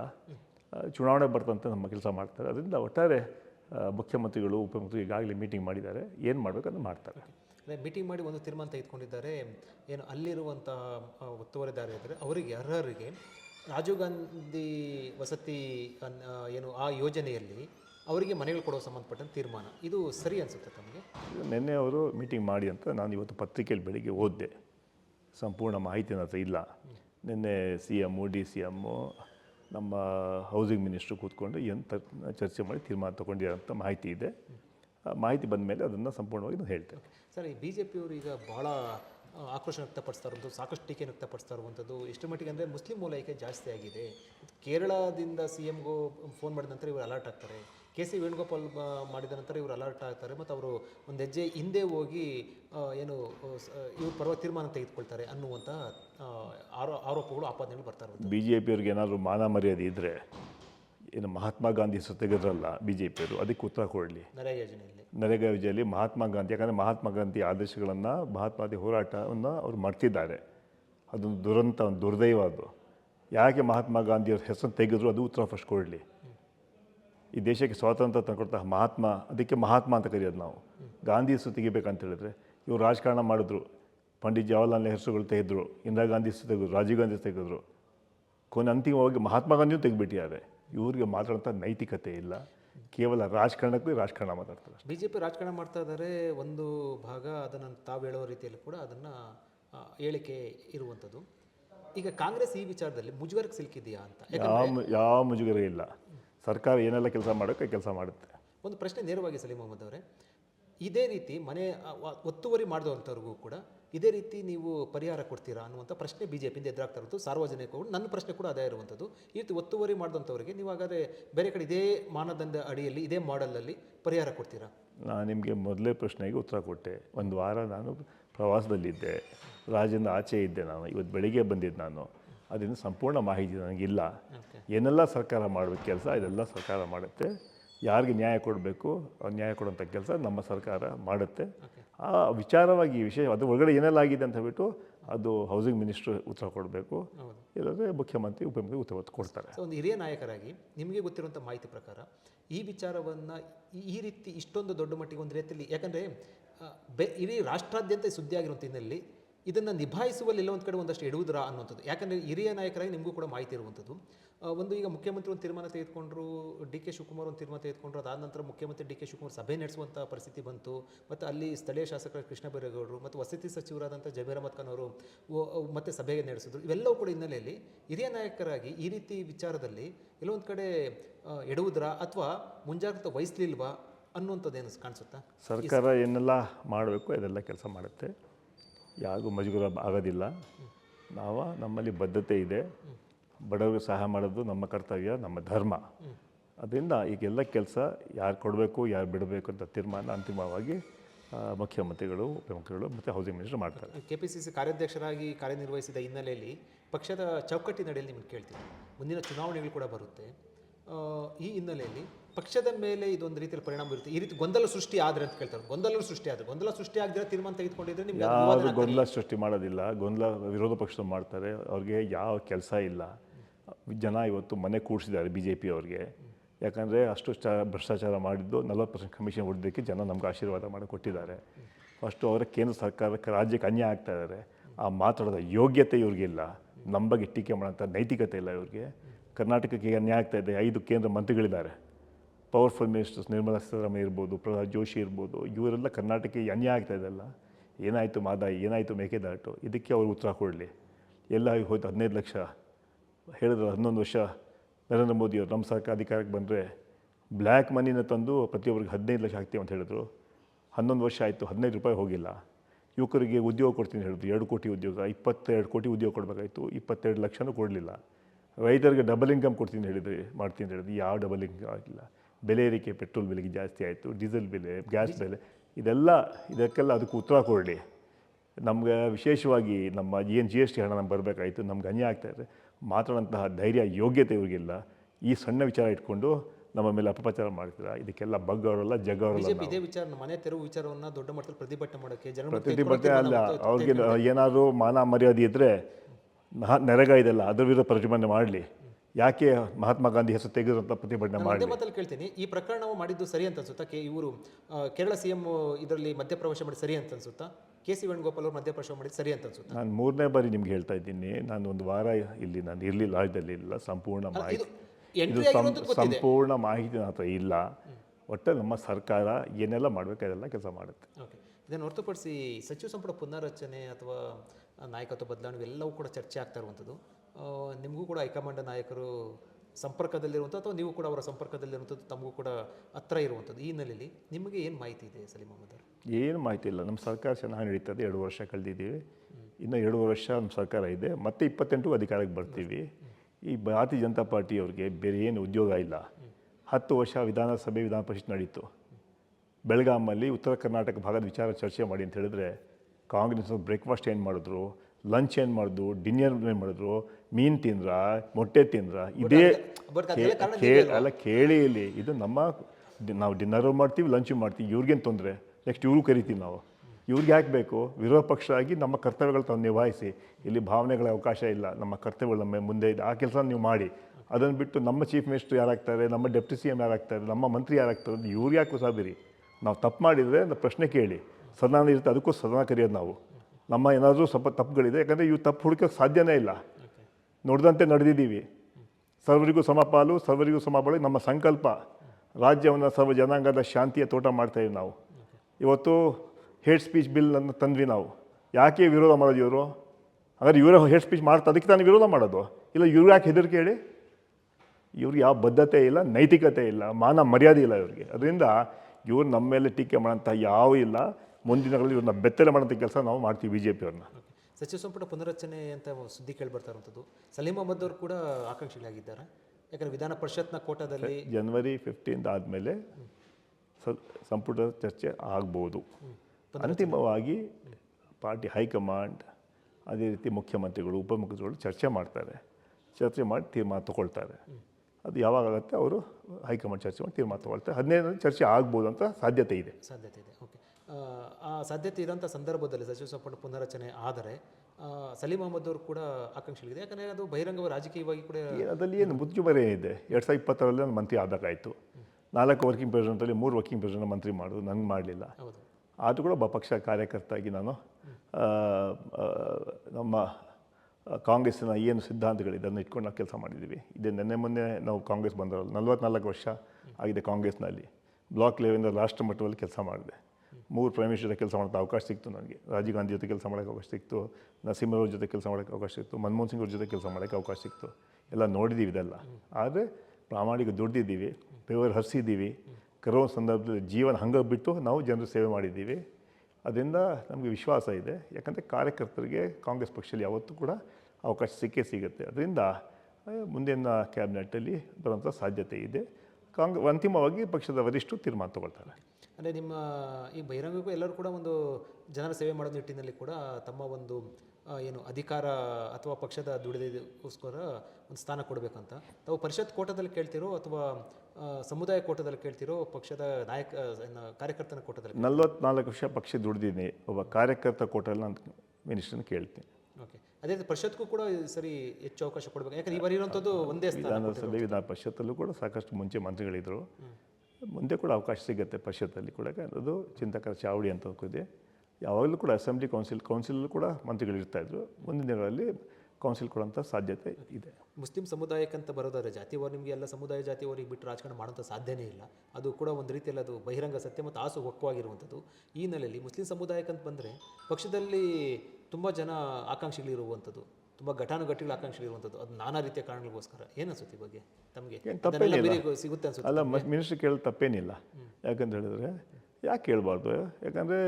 Speaker 2: ಚುನಾವಣೆ ಬರ್ತಂತೆ ನಮ್ಮ ಕೆಲಸ ಮಾಡ್ತಾರೆ. ಅದರಿಂದ ಒಟ್ಟಾರೆ ಮುಖ್ಯಮಂತ್ರಿಗಳು ಉಪಮುಖ್ಯಮಂತ್ರಿ ಈಗಾಗಲೇ ಮೀಟಿಂಗ್ ಮಾಡಿದ್ದಾರೆ. ಏನು ಮಾಡಬೇಕು ಅಂತ ಮಾಡ್ತಾರೆ.
Speaker 1: ಮೀಟಿಂಗ್ ಮಾಡಿ ಒಂದು ತೀರ್ಮಾನ ತೆಗೆದುಕೊಂಡಿದ್ದಾರೆ. ಏನು ಅಲ್ಲಿರುವಂತಹ ಆ, ಒತ್ತುವರಿದಾರ ಇದ್ದರೆ. ಅವರಿಗೆ ಅರ್ಹರಿಗೆ ರಾಜೀವ್ ಗಾಂಧಿ ವಸತಿ ಏನು ಆ ಯೋಜನೆಯಲ್ಲಿ ಅವರಿಗೆ ಮನೆಗಳು ಕೊಡೋ ಸಂಬಂಧಪಟ್ಟಂತ ತೀರ್ಮಾನ. ಇದು ಸರಿ ಅನಿಸುತ್ತೆ ತಮಗೆ?
Speaker 2: ನಿನ್ನೆ ಅವರು ಮೀಟಿಂಗ್ ಮಾಡಿ ಅಂತ ನಾನು ಇವತ್ತು ಪತ್ರಿಕೆಯಲ್ಲಿ ಬೆಳಿಗ್ಗೆ ಓದಿದೆ. ಸಂಪೂರ್ಣ ಮಾಹಿತಿ ನನ್ನ ಇಲ್ಲ. ನಿನ್ನೆ C M D C M ನಮ್ಮ ಹೌಸಿಂಗ್ ಮಿನಿಸ್ಟ್ರು ಕೂತ್ಕೊಂಡು ಏನು ಚರ್ಚೆ ಮಾಡಿ ತೀರ್ಮಾನ ತೊಗೊಂಡಿರೋಂಥ ಮಾಹಿತಿ ಇದೆ. ಮಾಹಿತಿ ಬಂದ ಮೇಲೆ ಅದನ್ನು ಸಂಪೂರ್ಣವಾಗಿ ನಾನು ಹೇಳ್ತೇನೆ
Speaker 1: ಸರ್ ಈ ಬಿ ಜೆ ಪಿಯವರು ಈಗ ಭಾಳ ಆಕ್ರೋಶ ವ್ಯಕ್ತಪಡಿಸ್ತಾ ಇರುವಂಥದ್ದು ಸಾಕಷ್ಟು ಟೀಕೆ ವ್ಯಕ್ತಪಡಿಸ್ತಾ ಇರುವಂಥದ್ದು. ಎಷ್ಟು ಮಟ್ಟಿಗೆ ಅಂದರೆ ಮುಸ್ಲಿಂ ಮೂಲೈಕೆ ಜಾಸ್ತಿ ಆಗಿದೆ. ಕೇರಳದಿಂದ ಸಿ ಎಮ್ಗೂ ಫೋನ್ ಮಾಡಿದ ನಂತರ ಇವರು ಅಲರ್ಟ್ ಆಗ್ತಾರೆ. ಕೆ ಸಿ ವೇಣುಗೋಪಾಲ್ ಮಾಡಿದ ನಂತರ ಇವರು ಅಲರ್ಟ್ ಆಗ್ತಾರೆ. ಮತ್ತು ಅವರು ಒಂದು ಹೆಜ್ಜೆ ಹಿಂದೆ ಹೋಗಿ ಏನು ಇವ್ರ ಪರ್ವ ತೀರ್ಮಾನ ತೆಗೆದುಕೊಳ್ತಾರೆ ಅನ್ನುವಂಥ ಆರೋ ಆರೋಪಗಳು ಆಪಾದನೆಗಳು ಬರ್ತಾ ಇರುವಂಥದ್ದು.
Speaker 2: ಬಿ ಜೆ ಪಿಯವ್ರಿಗೆ ಏನಾದರೂ ಮಾನ ಮರ್ಯಾದೆ ಇದ್ದರೆ ಏನು ಮಹಾತ್ಮ ಗಾಂಧಿ ಹೆಸರು ತೆಗೆದ್ರಲ್ಲ ಬಿ ಜೆ ಪಿಯವರು ಅದಕ್ಕೆ ಉತ್ತರ ಕೊಡಲಿ.
Speaker 1: ನರೇಗಾ ಯೋಜನೆಯಲ್ಲಿ.
Speaker 2: ನರೇಗಾ ಯೋಜನೆಯಲ್ಲಿ ಮಹಾತ್ಮ ಗಾಂಧಿ ಯಾಕಂದರೆ ಮಹಾತ್ಮ ಗಾಂಧಿ ಆದೇಶಗಳನ್ನು ಮಹಾತ್ಮ ಗಾಂಧಿ ಹೋರಾಟವನ್ನು ಅವರು ಮಾಡ್ತಿದ್ದಾರೆ. ಅದೊಂದು ದುರಂತ ಒಂದು ದುರ್ದೈವ ಅದು. ಯಾಕೆ ಮಹಾತ್ಮ ಗಾಂಧಿಯವ್ರ ಹೆಸರು ತೆಗೆದ್ರು ಅದು ಉತ್ತರ ಫಸ್ಟ್ ಕೊಡಲಿ. ಈ ದೇಶಕ್ಕೆ ಸ್ವಾತಂತ್ರ್ಯ ತಂದುಕೊಡ್ತಾ ಮಹಾತ್ಮ ಅದಕ್ಕೆ ಮಹಾತ್ಮ ಅಂತ ಕರೆಯೋದು ನಾವು. ಗಾಂಧಿ ಹೆಸರು ತೆಗಿಬೇಕಂತ ಹೇಳಿದ್ರೆ ಇವರು ರಾಜಕಾರಣ ಮಾಡಿದ್ರು. ಪಂಡಿತ್ ಜವಾಹರ್ಲಾಲ್ ನೆಹರುಗಳು ತೆಗೆದ್ರು ಇಂದಿರಾ ಗಾಂಧಿ ಹೆಸರು ತೆಗೆದ್ರು ರಾಜೀವ್ ಗಾಂಧಿ ತೆಗೆದ್ರು. ಕೊನೆ ಅಂತಿಮವಾಗಿ ಮಹಾತ್ಮ ಗಾಂಧಿಯೂ ತೆಗೆದ್ಬಿಟ್ಟಿದ್ದಾರೆ ಇವ್ರಿಗೆ ಮಾತಾಡ್ತಾ ನೈತಿಕತೆ ಇಲ್ಲ. ಕೇವಲ ರಾಜಕಾರಣಕ್ಕೂ ರಾಜಕಾರಣ ಮಾತಾಡ್ತಾರೆ
Speaker 1: ಬಿ ಜೆ ಪಿ ರಾಜಕಾರಣ ಮಾಡ್ತಾ ಇದ್ದಾರೆ ಒಂದು ಭಾಗ ಅದನ್ನು ತಾವು ಹೇಳೋ ರೀತಿಯಲ್ಲಿ ಕೂಡ ಅದನ್ನು ಹೇಳಿಕೆ ಇರುವಂಥದ್ದು. ಈಗ ಕಾಂಗ್ರೆಸ್ ಈ ವಿಚಾರದಲ್ಲಿ ಮುಜುಗರಕ್ಕೆ ಸಿಲುಕಿದೆಯಾ ಅಂತ? ಯಾಕಂದ್ರೆ
Speaker 2: ಯಾವ ಯಾವ ಮುಜುಗರ ಇಲ್ಲ. ಸರ್ಕಾರ ಏನೆಲ್ಲ ಕೆಲಸ ಮಾಡೋಕ್ಕೆ ಕೆಲಸ ಮಾಡುತ್ತೆ.
Speaker 1: ಒಂದು ಪ್ರಶ್ನೆ ನೇರವಾಗಿ ಸಲೀಂ ಮೊಹಮ್ಮದ್ ಅವರೇ. ಇದೇ ರೀತಿ ಮನೆ ಆ, ಒತ್ತುವರಿ ಮಾಡಿದವಂಥವ್ರಿಗೂ ಕೂಡ ಇದೇ ರೀತಿ ನೀವು ಪರಿಹಾರ ಕೊಡ್ತೀರಾ ಅನ್ನುವಂಥ ಪ್ರಶ್ನೆ ಬಿ ಜೆ ಪಿಯಿಂದ ಎದುರಾಗ್ತಾ ಇರೋದು ಸಾರ್ವಜನಿಕರು ನನ್ನ ಪ್ರಶ್ನೆ ಕೂಡ ಅದೇ ಇರುವಂಥದ್ದು. ಈ ರೀತಿ ಒತ್ತುವರಿ ಮಾಡಿದಂಥವ್ರಿಗೆ ನೀವು ಹಾಗಾದರೆ ಬೇರೆ ಕಡೆ ಇದೇ ಮಾನದಂಡ ಅಡಿಯಲ್ಲಿ ಇದೇ ಮಾಡಲಲ್ಲಿ ಪರಿಹಾರ ಕೊಡ್ತೀರಾ?
Speaker 2: ನಾನು ನಿಮಗೆ ಮೊದಲೇ ಪ್ರಶ್ನೆಗೆ ಉತ್ತರ ಕೊಟ್ಟೆ. ಒಂದು ವಾರ ನಾನು ಪ್ರವಾಸದಲ್ಲಿದ್ದೆ. ರಾಜ್ಯದ ಆಚೆ ಇದ್ದೆ ನಾನು. ಇವತ್ತು ಬೆಳಿಗ್ಗೆ ಬಂದಿದ್ದು ನಾನು. ಅದರಿಂದ ಸಂಪೂರ್ಣ ಮಾಹಿತಿ ನನಗಿಲ್ಲ. ಏನೆಲ್ಲ ಸರ್ಕಾರ ಮಾಡಬೇಕು ಕೆಲಸ ಇದೆಲ್ಲ ಸರ್ಕಾರ ಮಾಡುತ್ತೆ. ಯಾರಿಗೆ ನ್ಯಾಯ ಕೊಡಬೇಕು ನ್ಯಾಯ ಕೊಡುವಂಥ ಕೆಲಸ ನಮ್ಮ ಸರ್ಕಾರ ಮಾಡುತ್ತೆ. ಆ ವಿಚಾರವಾಗಿ ವಿಷಯ ಅದು ಒಳಗಡೆ ಏನೆಲ್ಲ ಆಗಿದೆ ಅಂತ ಹೇಳ್ಬಿಟ್ಟು ಅದು ಹೌಸಿಂಗ್ ಮಿನಿಸ್ಟ್ರು ಉತ್ತರ ಕೊಡಬೇಕು. ಇಲ್ಲದ್ರೆ ಮುಖ್ಯಮಂತ್ರಿ ಉಪಮುಖ್ಯಮಂತ್ರಿ ಉತ್ತರ ಕೊಡ್ತಾರೆ.
Speaker 1: ಒಂದು ಹಿರಿಯ ನಾಯಕರಾಗಿ ನಿಮಗೆ ಗೊತ್ತಿರುವಂಥ ಮಾಹಿತಿ ಪ್ರಕಾರ ಈ ವಿಚಾರವನ್ನು ಈ ರೀತಿ ಇಷ್ಟೊಂದು ದೊಡ್ಡ ಮಟ್ಟಿಗೆ ಒಂದು ರೀತಿಯಲ್ಲಿ ಯಾಕಂದರೆ ಬೆ ಇಡೀ ರಾಷ್ಟ್ರಾದ್ಯಂತ ಸುದ್ದಿಯಾಗಿರುವಂಥ ಸುದ್ದಿ ಹಿನ್ನೆಲೆಯಲ್ಲಿ ಇದನ್ನು ನಿಭಾಯಿಸುವಲ್ಲಿ ಎಲ್ಲ ಒಂದು ಕಡೆ ಒಂದಷ್ಟು ಎಡುವುದರ ಅನ್ನುವಂಥದ್ದು. ಯಾಕಂದರೆ ಹಿರಿಯ ನಾಯಕರಾಗಿ ನಿಮಗೂ ಕೂಡ ಮಾಹಿತಿ ಇರುವಂಥದ್ದು. ಒಂದು ಈಗ ಮುಖ್ಯಮಂತ್ರಿ ಒಂದು ತೀರ್ಮಾನ ತೆಗೆದುಕೊಂಡ್ರು, ಡಿ ಕೆ ಶಿವಕುಮಾರ್ ಒಂದು ತೀರ್ಮಾನ ತೆಗೆದುಕೊಂಡ್ರು, ಅದಾದ ನಂತರ ಮುಖ್ಯಮಂತ್ರಿ ಡಿ ಕೆ ಶಿವಕುಮಾರ್ ಸಭೆ ನಡೆಸುವಂಥ ಪರಿಸ್ಥಿತಿ ಬಂತು. ಮತ್ತು ಅಲ್ಲಿ ಸ್ಥಳೀಯ ಶಾಸಕರ ಕೃಷ್ಣ ಬೈರೇಗೌಡರು, ಮತ್ತು ವಸತಿ ಸಚಿವರಾದಂಥ ಜಬೀರ್ ಅಹಮದ್ ಖಾನ್ ಅವರು ಮತ್ತೆ ಸಭೆಗೆ ನಡೆಸಿದ್ರು. ಇವೆಲ್ಲವೂ ಕೂಡ ಹಿನ್ನೆಲೆಯಲ್ಲಿ ಹಿರಿಯ ನಾಯಕರಾಗಿ ಈ ರೀತಿ ವಿಚಾರದಲ್ಲಿ ಎಲ್ಲೊಂದು ಕಡೆ ಎಡುವುದರ ಅಥವಾ ಮುಂಜಾಗ್ರತೆ ವಹಿಸ್ಲಿಲ್ವಾ ಅನ್ನುವಂಥದ್ದೇನು ಕಾಣಿಸುತ್ತಾ?
Speaker 2: ಸರ್ಕಾರ ಏನೆಲ್ಲ ಮಾಡಬೇಕು, ಅದೆಲ್ಲ ಕೆಲಸ ಮಾಡುತ್ತೆ. ಯಾರಿಗೂ ಮಜಗೂರ ಆಗೋದಿಲ್ಲ. ನಾವು ನಮ್ಮಲ್ಲಿ ಬದ್ಧತೆ ಇದೆ. ಬಡವರಿಗೆ ಸಹಾಯ ಮಾಡೋದು ನಮ್ಮ ಕರ್ತವ್ಯ, ನಮ್ಮ ಧರ್ಮ. ಅದರಿಂದ ಈಗೆಲ್ಲ ಕೆಲಸ ಯಾರು ಕೊಡಬೇಕು, ಯಾರು ಬಿಡಬೇಕು ಅಂತ ತೀರ್ಮಾನ ಅಂತಿಮವಾಗಿ ಮುಖ್ಯಮಂತ್ರಿಗಳು ಉಪಮುಖ್ಯಮಂತ್ರಿಗಳು ಮತ್ತು ಹೌಸಿಂಗ್ ಮಿನಿಸ್ಟರ್ ಮಾಡ್ತಾರೆ.
Speaker 1: ಕೆ ಪಿ ಸಿ ಸಿ ಕಾರ್ಯಾಧ್ಯಕ್ಷರಾಗಿ ಕಾರ್ಯನಿರ್ವಹಿಸಿದ ಹಿನ್ನೆಲೆಯಲ್ಲಿ ಪಕ್ಷದ ಚೌಕಟ್ಟಿನಡಿಯಲ್ಲಿ ನಿಮಗೆ ಕೇಳ್ತೀನಿ. ಮುಂದಿನ ಚುನಾವಣೆಗಳು ಕೂಡ ಬರುತ್ತೆ. ಈ ಹಿನ್ನೆಲೆಯಲ್ಲಿ ಪಕ್ಷದ ಮೇಲೆ ಇದೊಂದು ರೀತಿಯಲ್ಲಿ ಪರಿಣಾಮ ಬೀರುತ್ತೆ. ಈ ರೀತಿ ಗೊಂದಲ ಸೃಷ್ಟಿ ಆದ್ರೆ ಅಂತ ಕೇಳ್ತಾರೆ. ಗೊಂದಲ ಸೃಷ್ಟಿ ಆದ್ರೆ ಗೊಂದಲ ಸೃಷ್ಟಿ ಆಗದಿರೋ ತೀರ್ಮಾನ ತೆಗೆದುಕೊಂಡಿದ್ರೆ ನಿಮ್ಗೆ ಅದು
Speaker 2: ಯಾವುದು
Speaker 1: ವಿವಾದನ
Speaker 2: ಗೊಂದಲ ಸೃಷ್ಟಿ ಮಾಡೋದಿಲ್ಲ. ಗೊಂದಲ ವಿರೋಧ ಪಕ್ಷ ಮಾಡ್ತಾರೆ. ಅವ್ರಿಗೆ ಯಾವ ಕೆಲಸ ಇಲ್ಲ. ಜನ ಇವತ್ತು ಮನೆ ಕೂಡಿಸಿದ್ದಾರೆ ಬಿ ಜೆ ಪಿ ಅವ್ರಿಗೆ. ಯಾಕಂದರೆ ಅಷ್ಟು ಚ ಭ್ರಷ್ಟಾಚಾರ ಮಾಡಿದ್ದು ನಲ್ವತ್ತು ಪರ್ಸೆಂಟ್ ಕಮಿಷನ್ ಹೊಡೆದಕ್ಕೆ ಜನ ನಮ್ಗೆ ಆಶೀರ್ವಾದ ಮಾಡಿ ಕೊಟ್ಟಿದ್ದಾರೆ. ಫಸ್ಟು ಅವರ ಕೇಂದ್ರ ಸರ್ಕಾರಕ್ಕೆ ರಾಜ್ಯಕ್ಕೆ ಅನ್ಯಾಯ ಆಗ್ತಾ ಇದ್ದಾರೆ ಆ ಮಾತಾಡೋದ ಯೋಗ್ಯತೆ ಇವ್ರಿಗಿಲ್ಲ ನಮ್ಮ ಬಗ್ಗೆ ಟೀಕೆ ಮಾಡೋಂಥ ನೈತಿಕತೆ ಇಲ್ಲ ಇವ್ರಿಗೆ. ಕರ್ನಾಟಕಕ್ಕೆ ಅನ್ಯಾಯ ಆಗ್ತಾ ಇದೆ. ಐದು ಕೇಂದ್ರ ಮಂತ್ರಿಗಳಿದ್ದಾರೆ. ಪವರ್ಫುಲ್ ಮಿನಿಸ್ಟರ್ಸ್ ನಿರ್ಮಲಾ ಸೀತಾರಾಮನ್ ಇರ್ಬೋದು, ಪ್ರಹ್ಲಾದ್ ಜೋಶಿ ಇರ್ಬೋದು, ಇವರೆಲ್ಲ ಕರ್ನಾಟಕಕ್ಕೆ ಅನ್ಯಾಯ ಆಗ್ತಾ ಇದೆಲ್ಲ ಏನಾಯಿತು ಮಾದಾಯಿ? ಏನಾಯಿತು ಮೇಕೆದಾಟು? ಇದಕ್ಕೆ ಅವರು ಉತ್ತರ ಕೊಡಲಿ. ಎಲ್ಲ ಹೋಯ್ತು ಹದಿನೈದು ಲಕ್ಷ. ಹೇಳಿದ್ರು ಹನ್ನೊಂದು ವರ್ಷ. ನರೇಂದ್ರ ಮೋದಿಯವರು ನಮ್ಮ ಸರ್ಕಾರ ಅಧಿಕಾರಕ್ಕೆ ಬಂದರೆ ಬ್ಲ್ಯಾಕ್ ಮನಿನ ತಂದು ಪ್ರತಿಯೊಬ್ಬರಿಗೆ ಹದಿನೈದು ಲಕ್ಷ ಹಾಕ್ತೀವಿ ಅಂತ ಹೇಳಿದ್ರು. ಹನ್ನೊಂದು ವರ್ಷ ಆಯಿತು, ಹದಿನೈದು ರೂಪಾಯಿ ಹೋಗಿಲ್ಲ. ಯುವಕರಿಗೆ ಉದ್ಯೋಗ ಕೊಡ್ತೀನಿ ಹೇಳಿದ್ರು. ಎರಡು ಕೋಟಿ ಉದ್ಯೋಗ, ಇಪ್ಪತ್ತೆರಡು ಕೋಟಿ ಉದ್ಯೋಗ ಕೊಡಬೇಕಾಯಿತು. ಇಪ್ಪತ್ತೆರಡು ಲಕ್ಷನೂ ಕೊಡಲಿಲ್ಲ. ರೈತರಿಗೆ ಡಬಲ್ ಇನ್ಕಮ್ ಕೊಡ್ತೀನಿ ಹೇಳಿದ್ರಿ, ಮಾಡ್ತೀನಿ ಹೇಳಿದ್ರು. ಯಾವ ಡಬಲ್ ಇನ್ಕಮ್ ಆಗಿಲ್ಲ. ಬೆಲೆ ಏರಿಕೆ ಪೆಟ್ರೋಲ್ ಬೆಲೆಗೆ ಜಾಸ್ತಿ ಆಯಿತು ಡೀಸೆಲ್ ಬೆಲೆ ಗ್ಯಾಸ್ ಬೆಲೆ ಇದೆಲ್ಲ ಇದಕ್ಕೆಲ್ಲ ಅದಕ್ಕೆ ಉತ್ತರ ಕೊಡಲಿ. ನಮ್ಗೆ ವಿಶೇಷವಾಗಿ ನಮ್ಮ ಏನು ಜಿ ಎಸ್ ಟಿ ಹಣ ನಮ್ಗೆ ಬರಬೇಕಾಯಿತು ನಮ್ಗೆ ಅನ್ಯಾಯ ಆಗ್ತಾ ಇದೆ. ಮಾತಾಡೋಂತಹ ಧೈರ್ಯ ಯೋಗ್ಯತೆ ಇವರಿಗಿಲ್ಲ. ಈ ಸಣ್ಣ ವಿಚಾರ ಇಟ್ಕೊಂಡು ನಮ್ಮ ಮೇಲೆ ಅಪಪ್ರಚಾರ ಮಾಡ್ತೀರಾ? ಇದಕ್ಕೆಲ್ಲ ಬಗ್ಗವರಲ್ಲ ಜಗ್ಗವರಲ್ಲ
Speaker 1: ಇದೇ ವಿಚಾರ ಮನೆ ತೆರವು ವಿಚಾರವನ್ನು ದೊಡ್ಡ ಮಟ್ಟದಲ್ಲಿ ಪ್ರತಿಭಟನೆ ಮಾಡೋಕ್ಕೆ ಜನ
Speaker 2: ಪ್ರತಿಭಟನೆ ಅಲ್ಲ ಅವ್ರಿಗೆ ಏನಾದರೂ ಮಾನ ಮರ್ಯಾದೆ ಇದ್ದರೆ ನೆರಗ ಇದೆಲ್ಲ ಅದ್ರ ವಿರುದ್ಧ ಪ್ರತಿಭಟನೆ ಮಾಡಲಿ. ಯಾಕೆ ಮಹಾತ್ಮ ಗಾಂಧಿ ಹೆಸರು ತೆಗೆದ್ರು ಅಂತ ಪ್ರತಿಭಟನೆ
Speaker 1: ಒಂದೇ ಮಾತಲ್ಲಿ ಕೇಳ್ತೀನಿ ಈ ಪ್ರಕರಣವು ಮಾಡಿದ್ದು ಸರಿ ಅಂತ ಅನ್ಸುತ್ತಾ ಕೆ ಇವರು ಕೇರಳ ಸಿ ಎಂ ಇದರಲ್ಲಿ ಮಧ್ಯಪ್ರವೇಶ ಮಾಡಿ ಸರಿ ಅಂತ ಅನ್ಸುತ್ತಾ ಕೆ ಸಿ ವೇಣುಗೋಪಾಲ್ ಅವರು ಮಧ್ಯಪ್ರವೇಶ ಮಾಡಿ ಸರಿ ಅಂತ ಅನ್ಸುತ್ತಾ
Speaker 2: ನಾನು ಮೂರನೇ ಬಾರಿ ನಿಮ್ಗೆ ಹೇಳ್ತಾ ಇದ್ದೀನಿ ನಾನು ಒಂದು ವಾರ ಇಲ್ಲಿ ನಾನು ಇರಲಿಲ್ಲ ರಾಜ್ಯದಲ್ಲಿ ಇಲ್ಲ ಸಂಪೂರ್ಣ ಮಾಹಿತಿ ಇದು ಸಂಪೂರ್ಣ ಮಾಹಿತಿ ನನ್ನ ಹತ್ರ ಇಲ್ಲ ಒಟ್ಟೆ ನಮ್ಮ ಸರ್ಕಾರ ಏನೆಲ್ಲ ಮಾಡಬೇಕು ಅದೆಲ್ಲ ಕೆಲಸ ಮಾಡುತ್ತೆ.
Speaker 1: ಓಕೆ. ಇದನ್ನು ಹೊರತುಪಡಿಸಿ ಸಚಿವ ಸಂಪುಟ ಪುನರ್ರಚನೆ ಅಥವಾ ನಾಯಕತ್ವ ಬದಲಾವಣೆ ಎಲ್ಲವೂ ಕೂಡ ಚರ್ಚೆ ಆಗ್ತಾ ಇರುವಂಥದ್ದು. ನಿಮಗೂ ಕೂಡ ಹೈಕಮಾಂಡ್ ನಾಯಕರು ಸಂಪರ್ಕದಲ್ಲಿರುವಂಥದ್ದು ಅಥವಾ ನೀವು ಕೂಡ ಅವರ ಸಂಪರ್ಕದಲ್ಲಿರುವಂಥದ್ದು ತಮಗೂ ಕೂಡ ಹತ್ರ ಇರುವಂಥದ್ದು ಈ ಹಿನ್ನೆಲೆಯಲ್ಲಿ ನಿಮಗೆ ಏನು ಮಾಹಿತಿ ಇದೆ ಸಲೀಮ್ ಅಹಮದ್ ಅವರು?
Speaker 2: ಏನು ಮಾಹಿತಿ ಇಲ್ಲ. ನಮ್ಮ ಸರ್ಕಾರ ಚೆನ್ನಾಗಿ ನಡೀತದೆ. ಎರಡು ವರ್ಷ ಕಳೆದಿದ್ದೀವಿ. ಇನ್ನು ಎರಡು ವರ್ಷ ನಮ್ಮ ಸರ್ಕಾರ ಇದೆ. ಮತ್ತೆ ಇಪ್ಪತ್ತೆಂಟು ಅಧಿಕಾರಕ್ಕೆ ಬರ್ತೀವಿ. ಈ ಭಾರತೀಯ ಜನತಾ ಪಾರ್ಟಿಯವ್ರಿಗೆ ಬೇರೆ ಏನು ಉದ್ಯೋಗ ಇಲ್ಲ. ಹತ್ತು ವರ್ಷ ವಿಧಾನಸಭೆ ವಿಧಾನ ಪರಿಷತ್ ನಡೀತು. ಬೆಳಗಾಮಲ್ಲಿ ಉತ್ತರ ಕರ್ನಾಟಕ ಭಾಗದ ವಿಚಾರ ಚರ್ಚೆ ಮಾಡಿ ಅಂತ ಹೇಳಿದ್ರೆ ಕಾಂಗ್ರೆಸ್ ಬ್ರೇಕ್ಫಾಸ್ಟ್ ಏನು ಮಾಡಿದ್ರು? ಲಂಚ್ ಏನು ಮಾಡಿದ್ರು ಡಿನ್ನರ್ ಏನು ಮಾಡಿದ್ರು ಮೀನು ತಿಂದ್ರ ಮೊಟ್ಟೆ ತಿಂದ್ರ ಇದೇ ಅಲ್ಲ ಕೇಳಿ ಇಲ್ಲಿ. ಇದು ನಮ್ಮ ನಾವು ಡಿನ್ನರು ಮಾಡ್ತೀವಿ ಲಂಚು ಮಾಡ್ತೀವಿ ಇವ್ರಿಗೇನು ತೊಂದರೆ? ನೆಕ್ಸ್ಟ್ ಇವ್ರಿಗೂ ಕರಿತೀವಿ ನಾವು. ಇವ್ರಿಗೆ ಯಾಕೆ ಬೇಕು? ವಿರೋಧ ಪಕ್ಷ ಆಗಿ ನಮ್ಮ ಕರ್ತವ್ಯಗಳು ತಾವು ನಿಭಾಯಿಸಿ. ಇಲ್ಲಿ ಭಾವನೆಗಳ ಅವಕಾಶ ಇಲ್ಲ. ನಮ್ಮ ಕರ್ತವ್ಯಗಳು ನಮ್ಮ ಮುಂದೆ ಇದೆ. ಆ ಕೆಲಸ ನೀವು ಮಾಡಿ. ಅದನ್ನು ಬಿಟ್ಟು ನಮ್ಮ ಚೀಫ್ ಮಿನಿಸ್ಟರ್ ಯಾರಾಗ್ತಾರೆ ನಮ್ಮ ಡೆಪ್ಟಿ ಸಿ ಎಂ ಯಾರಾಗ್ತಾರೆ ನಮ್ಮ ಮಂತ್ರಿ ಯಾರಾಗ್ತಾರೆ ಇವ್ರಿಗೆ ಯಾಕೆ ಸಾಬಿರಿ ನಾವು ತಪ್ಪು ಮಾಡಿದರೆ ಪ್ರಶ್ನೆ ಕೇಳಿ. ಸದನ ಇರುತ್ತೆ ಅದಕ್ಕೂ ಸದನ ಕರೆಯೋದು ನಾವು. ನಮ್ಮ ಏನಾದರೂ ಸ್ವಲ್ಪ ತಪ್ಪುಗಳಿದೆ, ಯಾಕಂದರೆ ಇವು ತಪ್ಪು ಹುಡುಕೋಕ್ಕೆ ಸಾಧ್ಯನೇ ಇಲ್ಲ. ನೋಡಿದಂತೆ ನಡೆದಿದ್ದೀವಿ. ಸರ್ವರಿಗೂ ಸಮಪಾಲು ಸರ್ವರಿಗೂ ಸಮಪಾಲು ನಮ್ಮ ಸಂಕಲ್ಪ. ರಾಜ್ಯವನ್ನು, ಸರ್ವ ಜನಾಂಗದ ಶಾಂತಿಯ ತೋಟ ಮಾಡ್ತಾಯಿವಿ ನಾವು. ಇವತ್ತು ಹೇಟ್ ಸ್ಪೀಚ್ ಬಿಲ್ ಅನ್ನು ತಂದ್ವಿ ನಾವು. ಯಾಕೆ ವಿರೋಧ ಮಾಡೋದು ಇವರು? ಹಾಗಾದ್ರೆ ಇವರು ಹೇಟ್ ಸ್ಪೀಚ್ ಮಾಡ್ತಾ, ಅದಕ್ಕೆ ತಾನು ವಿರೋಧ ಮಾಡೋದು. ಇಲ್ಲ ಇವ್ರು ಯಾಕೆ ಹೆದರಿಕೆ ಹೇಳಿ? ಇವ್ರಿಗೆ ಯಾವ ಬದ್ಧತೆ ಇಲ್ಲ, ನೈತಿಕತೆ ಇಲ್ಲ, ಮಾನ ಮರ್ಯಾದೆ ಇಲ್ಲ ಇವ್ರಿಗೆ. ಅದರಿಂದ ಇವರು ನಮ್ಮ ಮೇಲೆ ಟೀಕೆ ಮಾಡೋಂಥ ಯಾವ ಇಲ್ಲ. ಮುಂದಿನ ದಿನಗಳಲ್ಲಿ ಇವ್ರನ್ನ ಬೆತ್ತಲೆ ಮಾಡೋಂಥ ಕೆಲಸ ನಾವು ಮಾಡ್ತೀವಿ ಬಿ ಜೆ ಪಿಯವ್ರನ್ನ
Speaker 1: ಸಚಿವ ಸಂಪುಟ ಪುನರಚನೆ ಅಂತ ಸುದ್ದಿ ಕೇಳಿ ಬರ್ತಾ ಇರುವಂಥದ್ದು. ಸಲೀಂ ಅಹಮದ್ ಅವರು ಕೂಡ ಆಕಾಂಕ್ಷಿಗಳಾಗಿದ್ದಾರೆ. ಯಾಕಂದ್ರೆ ವಿಧಾನ ಪರಿಷತ್ನ ಕೋಟಾದಲ್ಲಿ
Speaker 2: ಜನವರಿ ಫಿಫ್ಟೀನ್ ಆದಮೇಲೆ ಸಂಪುಟ ಚರ್ಚೆ ಆಗ್ಬೋದು. ಅಂತಿಮವಾಗಿ ಪಾರ್ಟಿ ಹೈಕಮಾಂಡ್ ಅದೇ ರೀತಿ ಮುಖ್ಯಮಂತ್ರಿಗಳು ಉಪಮುಖ್ಯಮಂತ್ರಿಗಳು ಚರ್ಚೆ ಮಾಡ್ತಾರೆ. ಚರ್ಚೆ ಮಾಡಿ ತೀರ್ಮಾನ ತಗೊಳ್ತಾರೆ. ಅದು ಯಾವಾಗ ಆಗುತ್ತೆ ಅವರು ಹೈಕಮಾಂಡ್ ಚರ್ಚೆ ಮಾಡಿ ತೀರ್ಮಾನ ತಗೊಳ್ತಾರೆ. ಹದಿನೈದರಲ್ಲಿ ಚರ್ಚೆ ಆಗ್ಬೋದು ಅಂತ ಸಾಧ್ಯತೆ ಇದೆ.
Speaker 1: ಸಾಧ್ಯತೆ ಇದೆ. ಓಕೆ. ಆ ಸಾಧ್ಯತೆ ಇರೋಂಥ ಸಂದರ್ಭದಲ್ಲಿ ಸಚಿವ ಸಂಪುಟ ಪುನರಚನೆ ಆದರೆ ಸಲೀಂ ಅಹಮದ್ ಅವರು ಕೂಡ ಆಕಾಂಕ್ಷಿಗಳಿದೆ ಯಾಕಂದರೆ ಅದು ಬಹಿರಂಗ ರಾಜಕೀಯವಾಗಿ ಕೂಡ
Speaker 2: ಅದರಲ್ಲಿ ಏನು ಮುಚ್ಚುಮರೆ ಏನಿದೆ ಎರಡು ಸಾವಿರದ ಇಪ್ಪತ್ತರಲ್ಲಿ ನಾನು ಮಂತ್ರಿ ಆಗಬೇಕಾಯಿತು ನಾಲ್ಕು ವರ್ಕಿಂಗ್ ಪ್ರೆಸಿಡೆಂಟಲ್ಲಿ ಮೂರು ವರ್ಕಿಂಗ್ ಪ್ರೆಸಿಡೆಂಟ್ ಮಂತ್ರಿ ಮಾಡೋದು ನಂಗೆ ಮಾಡಲಿಲ್ಲ. ಆದರೂ ಕೂಡ ಒಬ್ಬ ಪಕ್ಷ ಕಾರ್ಯಕರ್ತಾಗಿ ನಾನು ನಮ್ಮ ಕಾಂಗ್ರೆಸ್ನ ಕಾಂಗ್ರೆಸ್ಸಿನ ಏನು ಸಿದ್ಧಾಂತಗಳಿದೆ ಅದನ್ನು ಇಟ್ಕೊಂಡು ನಾವು ಕೆಲಸ ಮಾಡಿದ್ದೀವಿ ಇದೇ ನಿನ್ನೆ ಮೊನ್ನೆ ನಾವು ಕಾಂಗ್ರೆಸ್ ಬಂದವಲ್ಲ ನಲ್ವತ್ನಾಲ್ಕು ವರ್ಷ ಆಗಿದೆ ಕಾಂಗ್ರೆಸ್ನಲ್ಲಿ. ಬ್ಲಾಕ್ ಲೆವೆಲಿಂದ ರಾಷ್ಟ್ರ ಮಟ್ಟದಲ್ಲಿ ಕೆಲಸ ಮಾಡಿದೆ. ಮೂರು ಪ್ರೈಮ್ ಜೊತೆ ಕೆಲಸ ಮಾಡೋಕ್ಕೆ ಅವಕಾಶ ಸಿಕ್ತು ನನಗೆ. ರಾಜೀವ್ ಗಾಂಧಿ ಜೊತೆ ಕೆಲಸ ಮಾಡೋಕ್ಕೆ ಅವಕಾಶ ಸಿಕ್ತು. ನರಸಿಂಹರಾವ್ ಜೊತೆ ಕೆಲಸ ಮಾಡೋಕ್ಕೆ ಅವಕಾಶ ಸಿಕ್ತು. ಮನಮೋಹನ್ ಸಿಂಗ್ ಅವ್ರ ಜೊತೆ ಕೆಲಸ ಮಾಡೋಕ್ಕೆ ಅವಕಾಶ ಸಿಕ್ತು. ಎಲ್ಲ ನೋಡಿದ್ದೀವಿ ಇದೆಲ್ಲ. ಆದರೆ ಪ್ರಾಮಾಣಿಕ ದುಡ್ದಿದ್ದೀವಿ ಬೆವರು ಹರಿಸಿದ್ದೀವಿ. ಕರೋನಾ ಸಂದರ್ಭದಲ್ಲಿ ಜೀವನ ಹಂಗೆ ಬಿಟ್ಟು ನಾವು ಜನರ ಸೇವೆ ಮಾಡಿದ್ದೀವಿ. ಅದರಿಂದ ನಮಗೆ ವಿಶ್ವಾಸ ಇದೆ. ಯಾಕಂದರೆ ಕಾರ್ಯಕರ್ತರಿಗೆ ಕಾಂಗ್ರೆಸ್ ಪಕ್ಷದಲ್ಲಿ ಯಾವತ್ತೂ ಕೂಡ ಅವಕಾಶ ಸಿಕ್ಕೇ ಸಿಗುತ್ತೆ. ಅದರಿಂದ ಮುಂದಿನ ಕ್ಯಾಬಿನೆಟ್ಟಲ್ಲಿ ಬರುವಂಥ ಸಾಧ್ಯತೆ ಇದೆ. ಕಾಂಗ್, ಅಂತಿಮವಾಗಿ ಪಕ್ಷದ ವರಿಷ್ಠರು ತೀರ್ಮಾನ ತಗೊಳ್ತಾರೆ.
Speaker 1: ಅಂದರೆ ನಿಮ್ಮ ಈ ಬಹಿರಂಗಕ್ಕೂ ಎಲ್ಲರೂ ಕೂಡ ಒಂದು ಜನರ ಸೇವೆ ಮಾಡೋ ನಿಟ್ಟಿನಲ್ಲಿ ಕೂಡ ತಮ್ಮ ಒಂದು ಏನು ಅಧಿಕಾರ ಅಥವಾ ಪಕ್ಷದ ದುಡಿದಕ್ಕೋಸ್ಕರ ಒಂದು ಸ್ಥಾನ ಕೊಡಬೇಕಂತ. ತಾವು ಪರಿಷತ್ ಕೋಟದಲ್ಲಿ ಕೇಳ್ತಿರೋ ಅಥವಾ ಸಮುದಾಯ ಕೋಟದಲ್ಲಿ ಕೇಳ್ತಿರೋ ಪಕ್ಷದ ನಾಯಕ ಕಾರ್ಯಕರ್ತನ ಕೋಟದಲ್ಲಿ
Speaker 2: ನಲ್ವತ್ನಾಲ್ಕು ವರ್ಷ ಪಕ್ಷ ದುಡಿದಿದ್ದೀನಿ ಒಬ್ಬ ಕಾರ್ಯಕರ್ತ ಕೋಟಲ್ಲಿ ನಾನು ಮಿನಿಸ್ಟರ್ನ ಕೇಳ್ತೀನಿ.
Speaker 1: ಓಕೆ. ಅದೇ ಪರಿಷತ್ಗೂ ಕೂಡ ಸರಿ ಹೆಚ್ಚು ಅವಕಾಶ ಕೊಡಬೇಕು. ಯಾಕಂದ್ರೆ ಈ ಬಾರಿ ಇರುವಂಥದ್ದು ಒಂದೇ ಸ್ಥಾನ
Speaker 2: ವಿಧಾನ ಪರಿಷತ್ತಲ್ಲೂ ಕೂಡ ಸಾಕಷ್ಟು ಮುಂಚೆ ಮಂತ್ರಿಗಳಿದ್ದರು ಮುಂದೆ ಕೂಡ ಅವಕಾಶ ಸಿಗುತ್ತೆ ಪರಿಷತ್ತಲ್ಲಿ ಕೂಡ, ಅದು ಚಿಂತಕರ ಚಾವಡಿ ಅಂತ ಇದೆ ಯಾವಾಗಲೂ ಕೂಡ ಅಸೆಂಬ್ಲಿ ಕೌನ್ಸಿಲ್, ಕೌನ್ಸಿಲಲ್ಲೂ ಕೂಡ ಮಂತ್ರಿಗಳು ಇರ್ತಾಯಿದ್ರು ಮುಂದಿನ ದಿನಗಳಲ್ಲಿ ಕೌನ್ಸಿಲ್ ಕೊಡುವಂಥ ಸಾಧ್ಯತೆ ಇದೆ.
Speaker 1: ಮುಸ್ಲಿಂ ಸಮುದಾಯಕ್ಕಂತ ಬರೋದಾದ್ರೆ ಜಾತಿವಾರು ನಿಮಗೆ ಎಲ್ಲ ಸಮುದಾಯ ಜಾತಿಯವರಿಗೆ ಬಿಟ್ಟು ರಾಜಕಾರಣ ಮಾಡೋಂಥ ಸಾಧ್ಯನೇ ಇಲ್ಲ. ಅದು ಕೂಡ ಒಂದು ರೀತಿಯಲ್ಲಿ ಅದು ಬಹಿರಂಗ ಸತ್ಯ ಮತ್ತು ಆಸು ಒಕ್ಕವಾಗಿರುವಂಥದ್ದು ಈ ನೆಲೆಯಲ್ಲಿ ಮುಸ್ಲಿಂ ಸಮುದಾಯಕ್ಕಂತ ಬಂದರೆ ಪಕ್ಷದಲ್ಲಿ ತುಂಬ ಜನ ಆಕಾಂಕ್ಷಿಗಳಿರುವಂಥದ್ದು. ತುಂಬ ಘಟಾನುಘಟಿಗಳ ಆಕಾಂಕ್ಷಿಗಳಿರುವಂಥದ್ದು ಅದು ನಾನಾ ರೀತಿಯ ಕಾರಣಗಳಿಗೋಸ್ಕರ. ಏನು ಅನ್ಸುತ್ತೆ ಈ ಬಗ್ಗೆ? ತಮಗೆ?
Speaker 2: ತಪ್ಪೇನಿಲ್ಲ.
Speaker 1: ಸಿಗುತ್ತೆ ಅನ್ಸುತ್ತೆ
Speaker 2: ಅಲ್ಲ ಮಿನಿಸ್ಟ್ರ್ ಕೇಳೋದು ತಪ್ಪೇನಿಲ್ಲ. ಯಾಕಂತ ಹೇಳಿದ್ರೆ ಯಾಕೆ ಕೇಳಬಾರ್ದು? ಯಾಕಂದರೆ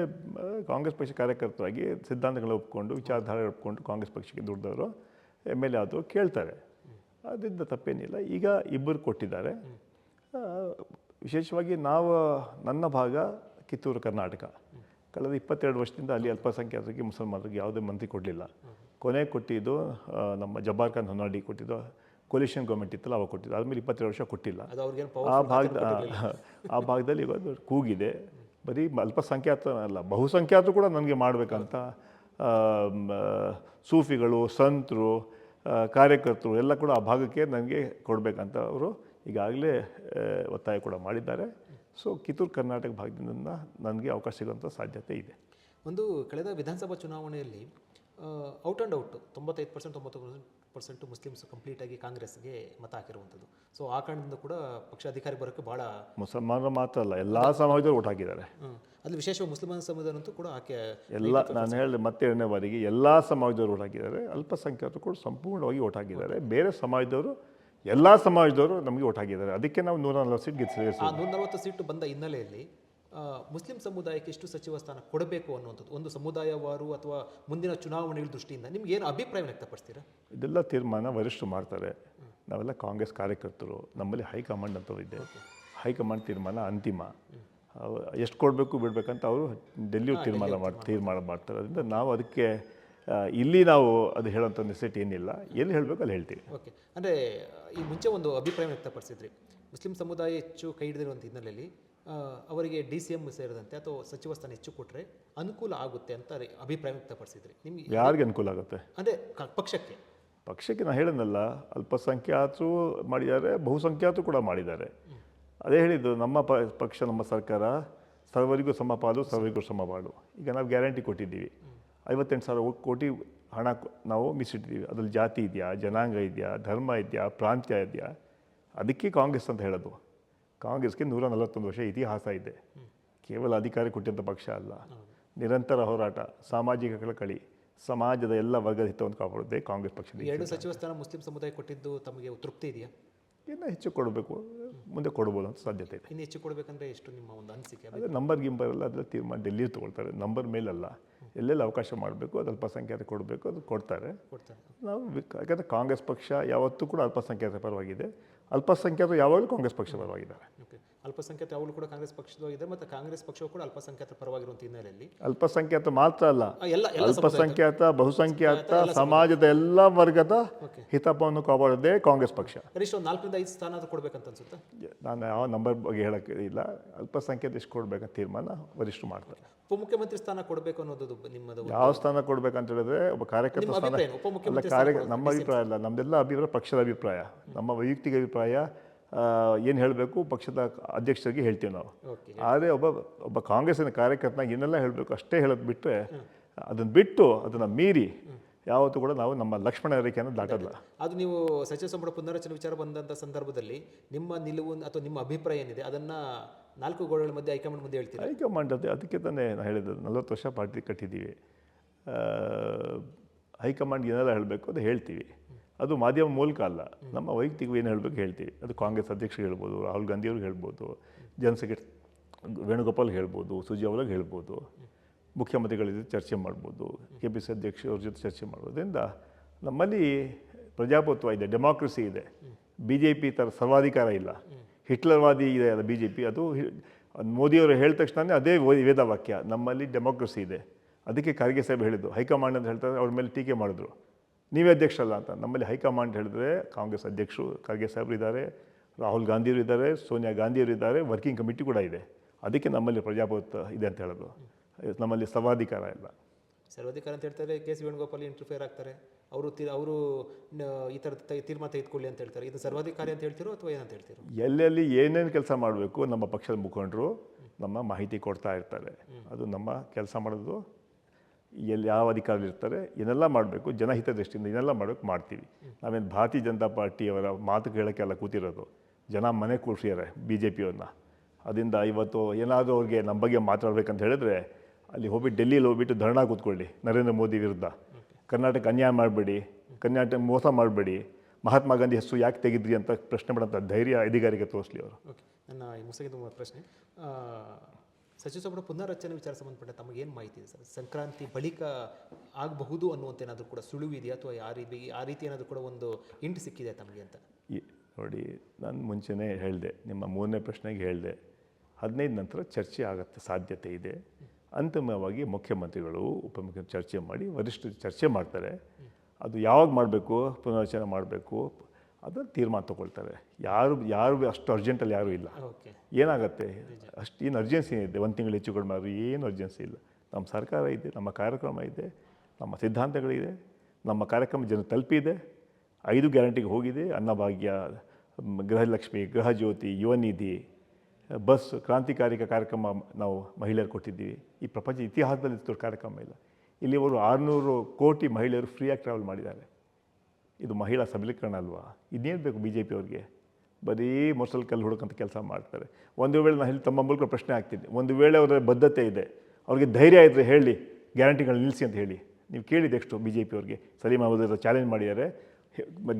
Speaker 2: ಕಾಂಗ್ರೆಸ್ ಪಕ್ಷ ಕಾರ್ಯಕರ್ತರಾಗಿ ಸಿದ್ಧಾಂತಗಳನ್ನ ಒಪ್ಕೊಂಡು ವಿಚಾರಧಾರೆ ಒಪ್ಕೊಂಡು ಕಾಂಗ್ರೆಸ್ ಪಕ್ಷಕ್ಕೆ ದುಡ್ದವರು ಎಂ ಎಲ್ ಎ ಆದವರು ಕೇಳ್ತಾರೆ. ಅದರಿಂದ ತಪ್ಪೇನಿಲ್ಲ. ಈಗ ಇಬ್ಬರು ಕೊಟ್ಟಿದ್ದಾರೆ. ವಿಶೇಷವಾಗಿ ನಾವು ನನ್ನ ಭಾಗ ಕಿತ್ತೂರು ಕರ್ನಾಟಕ. ಕಳೆದ ಇಪ್ಪತ್ತೆರಡು ವರ್ಷದಿಂದ ಅಲ್ಲಿ ಅಲ್ಪಸಂಖ್ಯಾತರಿಗೆ ಮುಸಲ್ಮಾನರಿಗೆ ಯಾವುದೇ ಮಂತ್ರಿ ಕೊಡಲಿಲ್ಲ. ಕೊನೆ ಕೊಟ್ಟಿದ್ದು ನಮ್ಮ ಜಬ್ಬಾರ್ ಖಾನ್ ಹೊನ್ನಾಡಿ ಕೊಟ್ಟಿದ್ದು ಕೊಲಿಷನ್ ಗೌರ್ಮೆಂಟ್ ಇತ್ತಲ್ಲ ಅವಾಗ ಕೊಟ್ಟಿದ್ದು. ಆದಮೇಲೆ ಇಪ್ಪತ್ತೆರಡು ವರ್ಷ ಕೊಟ್ಟಿಲ್ಲ. ಆ
Speaker 1: ಭಾಗ
Speaker 2: ಭಾಗದ ಆ ಭಾಗದಲ್ಲಿ ಇವಾಗ ಕೂಗಿದೆ. ಬರೀ ಅಲ್ಪಸಂಖ್ಯಾತ ಅಲ್ಲ ಬಹುಸಂಖ್ಯಾತರು ಕೂಡ ನನಗೆ ಮಾಡಬೇಕಂತ ಸೂಫಿಗಳು ಸಂತರು ಕಾರ್ಯಕರ್ತರು ಎಲ್ಲ ಕೂಡ ಆ ಭಾಗಕ್ಕೆ ನನಗೆ ಕೊಡಬೇಕಂತ ಅವರು ಈಗಾಗಲೇ ಒತ್ತಾಯ ಕೂಡ ಮಾಡಿದ್ದಾರೆ. ಸೊ ಕಿತ್ತೂರು ಕರ್ನಾಟಕ ಭಾಗದಿಂದ ನನಗೆ ಅವಕಾಶ ಸಿಗುವಂಥ ಸಾಧ್ಯತೆ ಇದೆ.
Speaker 1: ಒಂದು ಕಳೆದ ವಿಧಾನಸಭಾ ಚುನಾವಣೆಯಲ್ಲಿ ಔಟ್ ಆ್ಯಂಡ್ ಔಟ್ ತೊಂಬತ್ತೈದು ಪರ್ಸೆಂಟ್ ತೊಂಬತ್ತು ಪರ್ಸೆಂಟ್ ಮುಸ್ಲಿಮ್ಸ್ ಕಂಪ್ಲೀಟಾಗಿ ಕಾಂಗ್ರೆಸ್ಗೆ ಮತ ಹಾಕಿರುವಂಥದ್ದು. ಸೊ ಆ ಕಾರಣದಿಂದ ಕೂಡ ಪಕ್ಷ ಅಧಿಕಾರಿ ಬರೋಕ್ಕೆ ಭಾಳ
Speaker 2: ಮುಸಲ್ಮಾನರು ಮಾತ್ರ ಅಲ್ಲ ಎಲ್ಲ ಸಮಾಜದವರು ಓಟ್ ಹಾಕಿದ್ದಾರೆ.
Speaker 1: ಅಲ್ಲಿ ವಿಶೇಷವಾಗಿ ಮುಸ್ಲಿಮಾನ ಸಮುದಾಯದಂತೂ ಕೂಡ ಆಕೆ
Speaker 2: ಎಲ್ಲ ನಾನು ಹೇಳಿದೆ ಮತ್ತೆ ಎರಡನೇ ಬಾರಿಗೆ ಎಲ್ಲ ಸಮಾಜದವರು ಓಟ್ ಹಾಕಿದ್ದಾರೆ ಅಲ್ಪಸಂಖ್ಯಾತರು ಕೂಡ ಸಂಪೂರ್ಣವಾಗಿ ಓಟ್ ಹಾಕಿದ್ದಾರೆ. ಬೇರೆ ಸಮಾಜದವರು ಎಲ್ಲ ಸಮಾಜದವರು ನಮಗೆ ಓಟ್ ಹಾಕಿದ್ದಾರೆ. ಅದಕ್ಕೆ ನಾವು ನೂರ ನಲ್ವತ್ತು ಸೀಟ್ ಗೆಲ್ಲಿಸಿ
Speaker 1: ಆ ನೂರ ನಲವತ್ತು ಸೀಟು ಬಂದ ಹಿನ್ನೆಲೆಯಲ್ಲಿ ಮುಸ್ಲಿಂ ಸಮುದಾಯಕ್ಕೆ ಎಷ್ಟು ಸಚಿವ ಸ್ಥಾನ ಕೊಡಬೇಕು ಅನ್ನುವಂಥದ್ದು ಒಂದು ಸಮುದಾಯವಾರು ಅಥವಾ ಮುಂದಿನ ಚುನಾವಣೆಗಳ ದೃಷ್ಟಿಯಿಂದ ನಿಮ್ಗೆ ಏನು ಅಭಿಪ್ರಾಯ ವ್ಯಕ್ತಪಡಿಸ್ತೀರಾ?
Speaker 2: ಇದೆಲ್ಲ ತೀರ್ಮಾನ ವರಿಷ್ಠರು ಮಾಡ್ತಾರೆ. ನಾವೆಲ್ಲ ಕಾಂಗ್ರೆಸ್ ಕಾರ್ಯಕರ್ತರು ನಮ್ಮಲ್ಲಿ ಹೈಕಮಾಂಡ್ ಅಂತವ್ರು ಇದೆ. ಹೈಕಮಾಂಡ್ ತೀರ್ಮಾನ ಅಂತಿಮ. ಎಷ್ಟು ಕೊಡಬೇಕು ಬಿಡಬೇಕಂತ ಅವರು ಡೆಲ್ಲಿ ತೀರ್ಮಾನ ಮಾಡಿ ತೀರ್ಮಾನ ಮಾಡ್ತಾರೆ. ಅದರಿಂದ ನಾವು ಅದಕ್ಕೆ ಇಲ್ಲಿ ನಾವು ಅದು ಹೇಳೋಂಥ ನೆಸೆಟ್ ಏನಿಲ್ಲ. ಎಲ್ಲಿ ಹೇಳಬೇಕು ಅಲ್ಲಿ ಹೇಳ್ತೀವಿ.
Speaker 1: ಓಕೆ. ಅಂದರೆ ಈ ಮುಂಚೆ ಒಂದು ಅಭಿಪ್ರಾಯ ವ್ಯಕ್ತಪಡಿಸಿದ್ರಿ. ಮುಸ್ಲಿಂ ಸಮುದಾಯ ಹೆಚ್ಚು ಕೈ ಹಿಡಿದಿರುವಂಥ ಹಿನ್ನೆಲೆಯಲ್ಲಿ ಅವರಿಗೆ ಡಿ ಸಿ ಎಂ ಸೇರಿದಂತೆ ಅಥವಾ ಸಚಿವ ಸ್ಥಾನ ಹೆಚ್ಚು ಕೊಟ್ಟರೆ ಅನುಕೂಲ ಆಗುತ್ತೆ ಅಂತ ಅಭಿಪ್ರಾಯ ವ್ಯಕ್ತಪಡಿಸಿದ್ರಿ. ನಿಮ್ಗೆ
Speaker 2: ಯಾರಿಗೆ ಅನುಕೂಲ ಆಗುತ್ತೆ?
Speaker 1: ಅಂದರೆ ಪಕ್ಷಕ್ಕೆ.
Speaker 2: ಪಕ್ಷಕ್ಕೆ ನಾನು ಹೇಳಿದ್ನಲ್ಲ ಅಲ್ಪಸಂಖ್ಯಾತರು ಮಾಡಿದ್ದಾರೆ ಬಹುಸಂಖ್ಯಾತರು ಕೂಡ ಮಾಡಿದ್ದಾರೆ. ಅದೇ ಹೇಳಿದ್ದು ನಮ್ಮ ಪ ಪಕ್ಷ ನಮ್ಮ ಸರ್ಕಾರ ಸರ್ವರಿಗೂ ಸಮಪಾಲು ಸರ್ವರಿಗೂ ಸಮಪಾಲು. ಈಗ ನಾವು ಗ್ಯಾರಂಟಿ ಕೊಟ್ಟಿದ್ದೀವಿ. ಐವತ್ತೆಂಟು ಸಾವಿರ ಕೋಟಿ ಹಣ ನಾವು ಮೀಸಿಟ್ಟಿದ್ದೀವಿ. ಅದ್ರಲ್ಲಿ ಜಾತಿ ಇದೆಯಾ ಜನಾಂಗ ಇದೆಯಾ ಧರ್ಮ ಇದೆಯಾ ಪ್ರಾಂತ್ಯ ಇದೆಯಾ? ಅದಕ್ಕೆ ಕಾಂಗ್ರೆಸ್ ಅಂತ ಹೇಳೋದು. ಕಾಂಗ್ರೆಸ್ಗೆ ನೂರ ನಲವತ್ತೊಂದು ವರ್ಷ ಇತಿಹಾಸ ಇದೆ. ಕೇವಲ ಅಧಿಕಾರ ಕೊಟ್ಟಂಥ ಪಕ್ಷ ಅಲ್ಲ. ನಿರಂತರ ಹೋರಾಟ ಸಾಮಾಜಿಕ ಕಳಕಳಿ ಸಮಾಜದ ಎಲ್ಲ ವರ್ಗದ ಹಿತವನ್ನು ಕಾಪಾಡುತ್ತೆ ಕಾಂಗ್ರೆಸ್ ಪಕ್ಷ
Speaker 1: ಎರಡು ಸಚಿವ ಸ್ಥಾನ ಮುಸ್ಲಿಂ ಸಮುದಾಯ ಕೊಟ್ಟಿದ್ದು ತಮಗೆ ತೃಪ್ತಿ ಇದೆಯಾ?
Speaker 2: ಇನ್ನು ಹೆಚ್ಚು ಕೊಡಬೇಕು ಮುಂದೆ ಕೊಡ್ಬೋದು ಅಂತ ಸಾಧ್ಯತೆ ಇದೆ.
Speaker 1: ಇನ್ನು ಹೆಚ್ಚು ಕೊಡಬೇಕಂದ್ರೆ ಎಷ್ಟು ನಿಮ್ಮ ಒಂದು ಅನಿಸಿಕೆ?
Speaker 2: ಅದೇ ನಂಬರ್ ಗಿಂಬರ್ ಎಲ್ಲ ಅದರ ತೀರ್ಮಾನ ಡೆಲ್ಲಿ ತೊಗೊಳ್ತಾರೆ. ನಂಬರ್ ಮೇಲಲ್ಲ. ಎಲ್ಲೆಲ್ಲಿ ಅವಕಾಶ ಮಾಡಬೇಕು ಅದು ಅಲ್ಪಸಂಖ್ಯಾತ ಕೊಡಬೇಕು ಅದು ಕೊಡ್ತಾರೆ.
Speaker 1: ಕೊಡ್ತಾರೆ.
Speaker 2: ನಾವು ಯಾಕಂದರೆ ಕಾಂಗ್ರೆಸ್ ಪಕ್ಷ ಯಾವತ್ತೂ ಕೂಡ ಅಲ್ಪಸಂಖ್ಯಾತ ಪರವಾಗಿದೆ. ಅಲ್ಪಸಂಖ್ಯಾತರು ಯಾವಾಗಲೂ ಕಾಂಗ್ರೆಸ್ ಪಕ್ಷ ಪರವಾಗಿದ್ದಾರೆ.
Speaker 1: ಅಲ್ಪಸಂಖ್ಯಾತ ಯಾವಾಗಲೂ ಕೂಡ ಕಾಂಗ್ರೆಸ್ ಪಕ್ಷದವಾಗಿದೆ ಮತ್ತು ಕಾಂಗ್ರೆಸ್ ಪಕ್ಷವು ಕೂಡ ಅಲ್ಪಸಂಖ್ಯಾತ ಪರವಾಗಿರುವಂಥ ಹಿನ್ನೆಲೆಯಲ್ಲಿ.
Speaker 2: ಅಲ್ಪಸಂಖ್ಯಾತ ಮಾತ್ರ ಅಲ್ಲ.
Speaker 1: ಎಲ್ಲ
Speaker 2: ಅಲ್ಪಸಂಖ್ಯಾತ ಬಹುಸಂಖ್ಯಾತ ಸಮಾಜದ ಎಲ್ಲ ವರ್ಗದ ಹಿತಪವನ್ನು ಕಾಪಾಡೋದೇ ಕಾಂಗ್ರೆಸ್ ಪಕ್ಷ.
Speaker 1: ಕನಿಷ್ಠ ಒಂದು ನಾಲ್ಕರಿಂದ ಐದು ಸ್ಥಾನ ಅದು ಕೊಡಬೇಕಂತ ಅನ್ಸುತ್ತೆ?
Speaker 2: ನಾನು ಯಾವ ನಂಬರ್ ಬಗ್ಗೆ ಹೇಳಕ್ಕೆ ಇಲ್ಲ. ಅಲ್ಪಸಂಖ್ಯಾತ ಎಷ್ಟು ಕೊಡಬೇಕಂತ ತೀರ್ಮಾನ ವರಿಷ್ಠರು ಮಾಡ್ತಾರೆ.
Speaker 1: ಉಪಮುಖ್ಯಮಂತ್ರಿ ಸ್ಥಾನ ಕೊಡಬೇಕು ಅನ್ನೋದು ನಿಮ್ಮದು
Speaker 2: ಯಾವ ಸ್ಥಾನ ಕೊಡ್ಬೇಕಂತ ಹೇಳಿದ್ರೆ ಒಬ್ಬ ಕಾರ್ಯಕರ್ತ ಸ್ಥಾನ ಕಾರ್ಯ ನಮ್ಮ ಅಭಿಪ್ರಾಯ ಅಲ್ಲ ನಮ್ದೆಲ್ಲ ಅಭಿಪ್ರಾಯ ಪಕ್ಷದ ಅಭಿಪ್ರಾಯ ನಮ್ಮ ವೈಯಕ್ತಿಕ ಅಭಿಪ್ರಾಯ ಏನು ಹೇಳಬೇಕು? ಪಕ್ಷದ ಅಧ್ಯಕ್ಷರಿಗೆ ಹೇಳ್ತೀವಿ ನಾವು. ಆದರೆ ಒಬ್ಬ ಒಬ್ಬ ಕಾಂಗ್ರೆಸ್ಸಿನ ಕಾರ್ಯಕರ್ತನ ಏನೆಲ್ಲ ಹೇಳಬೇಕು. ಅಷ್ಟೇ ಹೇಳೋದು ಬಿಟ್ಟರೆ ಅದನ್ನು ಬಿಟ್ಟು ಅದನ್ನು ಮೀರಿ ಯಾವತ್ತೂ ಕೂಡ ನಾವು ನಮ್ಮ ಲಕ್ಷ್ಮಣ ರೇಖೆಯನ್ನು ದಾಟಲ್ಲ.
Speaker 1: ಅದು ನೀವು ಸಚಿವ ಸಂಪುಟ ಪುನರ್ರಚನೆ ವಿಚಾರ ಬಂದಂಥ ಸಂದರ್ಭದಲ್ಲಿ ನಿಮ್ಮ ನಿಲುವು ಅಥವಾ ನಿಮ್ಮ ಅಭಿಪ್ರಾಯ ಏನಿದೆ? ಅದನ್ನು ನಾಲ್ಕು ಗೋಡೆಗಳ ಮಧ್ಯೆ ಹೈಕಮಾಂಡ್ ಮುಂದೆ ಹೇಳ್ತೀವಿ
Speaker 2: ಹೈಕಮಾಂಡ್ ಅದೇ ಅದಕ್ಕೆ ತಾನೇ ನಾನು ಹೇಳಿದ್ದು. ನಲ್ವತ್ತು ವರ್ಷ ಪಾರ್ಟಿ ಕಟ್ಟಿದ್ದೀವಿ. ಹೈಕಮಾಂಡ್ ಏನೆಲ್ಲ ಹೇಳಬೇಕು ಅದು ಹೇಳ್ತೀವಿ. ಅದು ಮಾಧ್ಯಮ ಮೂಲಕ ಅಲ್ಲ. ನಮ್ಮ ವೈಯಕ್ತಿಕ ಏನು ಹೇಳಬೇಕು ಹೇಳ್ತೀವಿ. ಅದು ಕಾಂಗ್ರೆಸ್ ಅಧ್ಯಕ್ಷರು ಹೇಳ್ಬೋದು, ರಾಹುಲ್ ಗಾಂಧಿಯವ್ರಿಗೆ ಹೇಳ್ಬೋದು ಜನರಲ್ ವೇಣುಗೋಪಾಲ್ ಹೇಳ್ಬೋದು ಅವ್ರಿಗೆ ಹೇಳ್ಬೋದು, ಮುಖ್ಯಮಂತ್ರಿಗಳ ಜೊತೆ ಚರ್ಚೆ ಮಾಡ್ಬೋದು ಕೆ ಪಿ ಸಿ ಅಧ್ಯಕ್ಷರ ಜೊತೆ ಚರ್ಚೆ ಮಾಡೋದ್ರಿಂದ ನಮ್ಮಲ್ಲಿ ಪ್ರಜಾಪ್ರಭುತ್ವ ಇದೆ, ಡೆಮಾಕ್ರಸಿ ಇದೆ. ಬಿ ಜೆ ಪಿ ಥರ ಸರ್ವಾಧಿಕಾರ ಇಲ್ಲ. ಹಿಟ್ಲರ್ವಾದಿ ಇದೆ ಅದು ಬಿ ಜೆ ಪಿ ಅದು ಮೋದಿಯವರು ಹೇಳಿದ ತಕ್ಷಣನೇ ಅದೇ ವೇದವಾಕ್ಯ, ನಮ್ಮಲ್ಲಿ ಡೆಮಾಕ್ರಸಿ ಇದೆ. ಅದಕ್ಕೆ ಖರ್ಗೆ ಸಾಹೇಬ್ ಹೇಳಿದ್ದು, ಹೈಕಮಾಂಡ್ ಅಂತ ಹೇಳ್ತಾರೆ, ಅವ್ರ ಮೇಲೆ ಟೀಕೆ ಮಾಡಿದ್ರು. ನೀವೇ ಅಧ್ಯಕ್ಷರಲ್ಲ ಅಂತ. ನಮ್ಮಲ್ಲಿ ಹೈಕಮಾಂಡ್ ಹೇಳಿದ್ರೆ ಕಾಂಗ್ರೆಸ್ ಅಧ್ಯಕ್ಷರು ಖರ್ಗೆ ಸಾಹೇಬ್ರು ಇದ್ದಾರೆ ರಾಹುಲ್ ಗಾಂಧಿಯವರು ಇದ್ದಾರೆ ಸೋನಿಯಾ ಗಾಂಧಿಯವರು ಇದ್ದಾರೆ ವರ್ಕಿಂಗ್ ಕಮಿಟಿ ಕೂಡ ಇದೆ. ಅದಕ್ಕೆ ನಮ್ಮಲ್ಲಿ ಪ್ರಜಾಪ್ರಭುತ್ವ ಇದೆ ಅಂತ ಹೇಳೋದು. ನಮ್ಮಲ್ಲಿ ಸರ್ವಾಧಿಕಾರ ಇಲ್ಲ.
Speaker 1: ಸರ್ವಾಧಿಕಾರ ಅಂತ ಹೇಳ್ತಾರೆ ಕೆ ಸಿ ವೇಣುಗೋಪಾಲ್ ಇಂಟರ್ಫಿಯರ್ ಆಗ್ತಾರೆ. ಅವರು ಅವರು ಈ ಥರದ ತೀರ್ಮಾನ ತೆಗೆದುಕೊಳ್ಳಿ ಅಂತ ಹೇಳ್ತಾರೆ. ಇದು ಸರ್ವಾಧಿಕಾರಿ ಅಂತ ಹೇಳ್ತಿರೋ ಅಥವಾ ಏನಂತ ಹೇಳ್ತಿರೋ?
Speaker 2: ಎಲ್ಲೆಲ್ಲಿ ಏನೇನು ಕೆಲಸ ಮಾಡಬೇಕು ನಮ್ಮ ಪಕ್ಷದ ಮುಖಂಡರು ನಮ್ಮ ಮಾಹಿತಿ ಕೊಡ್ತಾ ಇರ್ತಾರೆ. ಅದು ನಮ್ಮ ಕೆಲಸ ಮಾಡೋದು ಎಲ್ಲಿ ಯಾವ ಅಧಿಕಾರಿ ಇರ್ತಾರೆ, ಏನೆಲ್ಲ ಮಾಡಬೇಕು, ಜನಹಿತ ದೃಷ್ಟಿಯಿಂದ ಏನೆಲ್ಲ ಮಾಡಬೇಕು ಮಾಡ್ತೀವಿ. ನಾವೇನು ಭಾರತೀಯ ಜನತಾ ಪಾರ್ಟಿಯವರ ಮಾತು ಕೇಳೋಕ್ಕೆಲ್ಲ ಕೂತಿರೋದು, ಜನ ಮನೆ ಕೂರ್ಸಿದ್ದಾರೆ ಬಿ ಜೆ ಪಿಯವ್ರನ್ನ ಅದರಿಂದ ಇವತ್ತು ಏನಾದರೂ ಅವ್ರಿಗೆ ನಮ್ಮ ಬಗ್ಗೆ ಮಾತಾಡ್ಬೇಕಂತ ಹೇಳಿದ್ರೆ, ಅಲ್ಲಿ ಹೋಗ್ಬಿಟ್ಟು ಡೆಲ್ಲಿಲಿ ಹೋಗ್ಬಿಟ್ಟು ಧರಣಾ ಕೂತ್ಕೊಳ್ಳಿ, ನರೇಂದ್ರ ಮೋದಿ ವಿರುದ್ಧ. ಕರ್ನಾಟಕ ಅನ್ಯಾಯ ಮಾಡಬೇಡಿ, ಕರ್ನಾಟಕ ಮೋಸ ಮಾಡಬೇಡಿ, ಮಹಾತ್ಮ ಗಾಂಧಿ ಹೆಸರು ಯಾಕೆ ತೆಗೆದ್ರಿ ಅಂತ ಪ್ರಶ್ನೆ ಮಾಡೋಂಥ ಧೈರ್ಯ ಅಧಿಕಾರಿಗೆ ತೋರಿಸ್ಲಿ ಅವರು.
Speaker 1: ನನ್ನ ಈ ಪ್ರಶ್ನೆ. ಸಚಿವ ಸಂಪುಟ ಪುನರ್ರಚನೆ ವಿಚಾರ ಸಂಬಂಧಪಟ್ಟ ತಮಗೇನು ಮಾಹಿತಿ ಇದೆ ಸರ್? ಸಂಕ್ರಾಂತಿ ಬಳಿಕ ಆಗಬಹುದು ಅನ್ನುವಂಥ ಏನಾದರೂ ಕೂಡ ಸುಳಿವು ಇದೆಯಾ ಅಥವಾ ಆ ರೀತಿ ಆ ರೀತಿ ಏನಾದರೂ ಕೂಡ ಒಂದು ಇಂಟು ಸಿಕ್ಕಿದೆ ತಮಗೆ ಅಂತ?
Speaker 2: ನೋಡಿ, ನಾನು ಮುಂಚೆನೇ ಹೇಳಿದೆ, ನಿಮ್ಮ ಮೂರನೇ ಪ್ರಶ್ನೆಗೆ ಹೇಳಿದೆ, ಹದಿನೈದು ನಂತರ ಚರ್ಚೆ ಆಗುತ್ತೆ ಸಾಧ್ಯತೆ ಇದೆ. ಅಂತಿಮವಾಗಿ ಮುಖ್ಯಮಂತ್ರಿಗಳು, ಉಪಮುಖ್ಯಮಂತ್ರಿ ಚರ್ಚೆ ಮಾಡಿ, ವರಿಷ್ಠರು ಚರ್ಚೆ ಮಾಡ್ತಾರೆ. ಅದು ಯಾವಾಗ ಮಾಡಬೇಕು? ಪುನರ್ರಚನೆ ಮಾಡಬೇಕು? ಅದನ್ನು ತೀರ್ಮಾನ ತಗೊಳ್ತಾರೆ ಯಾರು ಯಾರು ಅಷ್ಟು ಅರ್ಜೆಂಟಲ್ಲಿ ಯಾರೂ ಇಲ್ಲ. ಏನಾಗುತ್ತೆ? ಅಷ್ಟು ಏನು ಅರ್ಜೆನ್ಸಿ ಇದೆ? ಒಂದು ತಿಂಗಳು ಹೆಚ್ಚು ಕಡಿಮೆ ಆದರೂ ಏನು ಅರ್ಜೆನ್ಸಿ ಇಲ್ಲ. ನಮ್ಮ ಸರ್ಕಾರ ಇದೆ ನಮ್ಮ ಕಾರ್ಯಕ್ರಮ ಇದೆ ನಮ್ಮ ಸಿದ್ಧಾಂತಗಳಿದೆ ನಮ್ಮ ಕಾರ್ಯಕ್ರಮ ಜನ ತಲುಪಿದೆ ಐದು ಗ್ಯಾರಂಟಿಗೆ ಹೋಗಿದೆ ಅನ್ನಭಾಗ್ಯ ಗೃಹಲಕ್ಷ್ಮಿ ಗೃಹಜ್ಯೋತಿ ಯುವನಿಧಿ ಯುವ ನಿಧಿ ಬಸ್ ಕ್ರಾಂತಿಕಾರಿಕ ಕಾರ್ಯಕ್ರಮ ನಾವು ಮಹಿಳೆಯರು ಕೊಟ್ಟಿದ್ದೀವಿ. ಈ ಪ್ರಪಂಚ ಇತಿಹಾಸದಲ್ಲಿ ಕಾರ್ಯಕ್ರಮ ಇಲ್ಲ. ಇಲ್ಲಿವರು ಆರುನೂರು ಕೋಟಿ ಮಹಿಳೆಯರು ಫ್ರೀಯಾಗಿ ಟ್ರಾವೆಲ್ ಮಾಡಿದ್ದಾರೆ. ಇದು ಮಹಿಳಾ ಸಬಲೀಕರಣ ಅಲ್ವಾ? ಇನ್ನೇನು ಬೇಕು ಬಿ ಜೆ ಪಿ ಅವ್ರಿಗೆ? ಬರೀ ಮೊಸಲ್ ಕಲ್ಲು ಹುಡುಕಂತ ಕೆಲಸ ಮಾಡ್ತಾರೆ. ಒಂದು ವೇಳೆ ನಾನು ಇಲ್ಲಿ ತಮ್ಮ ಮೂಲಕ ಪ್ರಶ್ನೆ ಆಗ್ತಿದ್ದೆ ಒಂದು ವೇಳೆ ಅವರ ಬದ್ಧತೆ ಇದೆ, ಅವ್ರಿಗೆ ಧೈರ್ಯ ಇದ್ದರೆ ಹೇಳಿ, ಗ್ಯಾರಂಟಿಗಳು ನಿಲ್ಲಿಸಿ ಅಂತ ಹೇಳಿ. ನೀವು ಕೇಳಿದೆ ಎಷ್ಟು ಬಿ ಜೆ ಪಿ ಅವ್ರಿಗೆ? ಸಲೀಮ್ ಅಹಮದ್ ಚಾಲೆಂಜ್ ಮಾಡಿದ್ದಾರೆ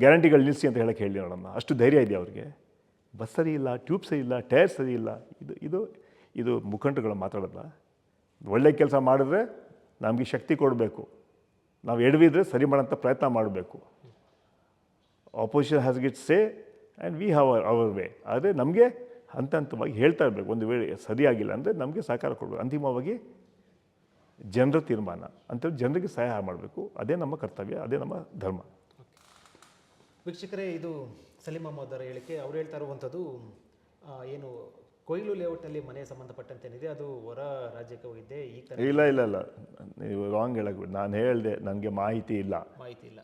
Speaker 2: ಗ್ಯಾರಂಟಿಗಳು ನಿಲ್ಲಿಸಿ ಅಂತ ಹೇಳಕ್ಕೆ ಹೇಳಿ ನೋಡಮ್ಮ ಅಷ್ಟು ಧೈರ್ಯ ಇದೆ ಅವ್ರಿಗೆ. ಬಸ್ ಸರಿ ಇಲ್ಲ, ಟ್ಯೂಬ್ ಸರಿ ಇಲ್ಲ, ಟೈರ್ ಸರಿ ಇಲ್ಲ. ಇದು ಇದು ಇದು ಮುಖಂಡರುಗಳು ಮಾತಾಡೋಲ್ಲ ಒಳ್ಳೆ ಕೆಲಸ ಮಾಡಿದ್ರೆ ನಮಗೆ ಶಕ್ತಿ ಕೊಡಬೇಕು. ನಾವು ಎಡವಿದ್ರೆ ಸರಿ ಮಾಡೋಂಥ ಪ್ರಯತ್ನ ಮಾಡಬೇಕು. Opposition has ಗಿಟ್ say and we have our way ಆದರೆ ನಮಗೆ ಹಂತ ಹಂತವಾಗಿ ಹೇಳ್ತಾ ಇರಬೇಕು. ಒಂದು ವೇಳೆ ಸರಿಯಾಗಿಲ್ಲ ಅಂದರೆ ನಮಗೆ ಸಹಕಾರ ಕೊಡಬೇಕು. ಅಂತಿಮವಾಗಿ ಜನರ ತೀರ್ಮಾನ. ಅಂತ ಜನರಿಗೆ ಸಹಾಯ ಮಾಡಬೇಕು. ಅದೇ ನಮ್ಮ ಕರ್ತವ್ಯ ಅದೇ ನಮ್ಮ ಧರ್ಮ.
Speaker 1: ವೀಕ್ಷಕರೇ ಇದು ಸಲೀಮ್ ಅಹಮದ್ ಅವರ ಹೇಳಿಕೆ. ಅವ್ರು ಹೇಳ್ತಾ ಇರುವಂಥದ್ದು ಏನು ಕೊಯ್ಲು ಲೇಔಟಲ್ಲಿ ಮನೆ ಸಂಬಂಧಪಟ್ಟಂತೆ ಏನಿದೆ? ಅದು ಹೊರ ರಾಜ್ಯಕ್ಕೆ ಹೋಗಿದ್ದೆ ಈ
Speaker 2: ಇಲ್ಲ ಇಲ್ಲ ಇಲ್ಲ. ನೀವು ರಾಂಗ್ ಹೇಳಕ್ಕೆ ನಾನು ಹೇಳಿದೆ ನನಗೆ ಮಾಹಿತಿ ಇಲ್ಲ.
Speaker 1: ಮಾಹಿತಿ ಇಲ್ಲ.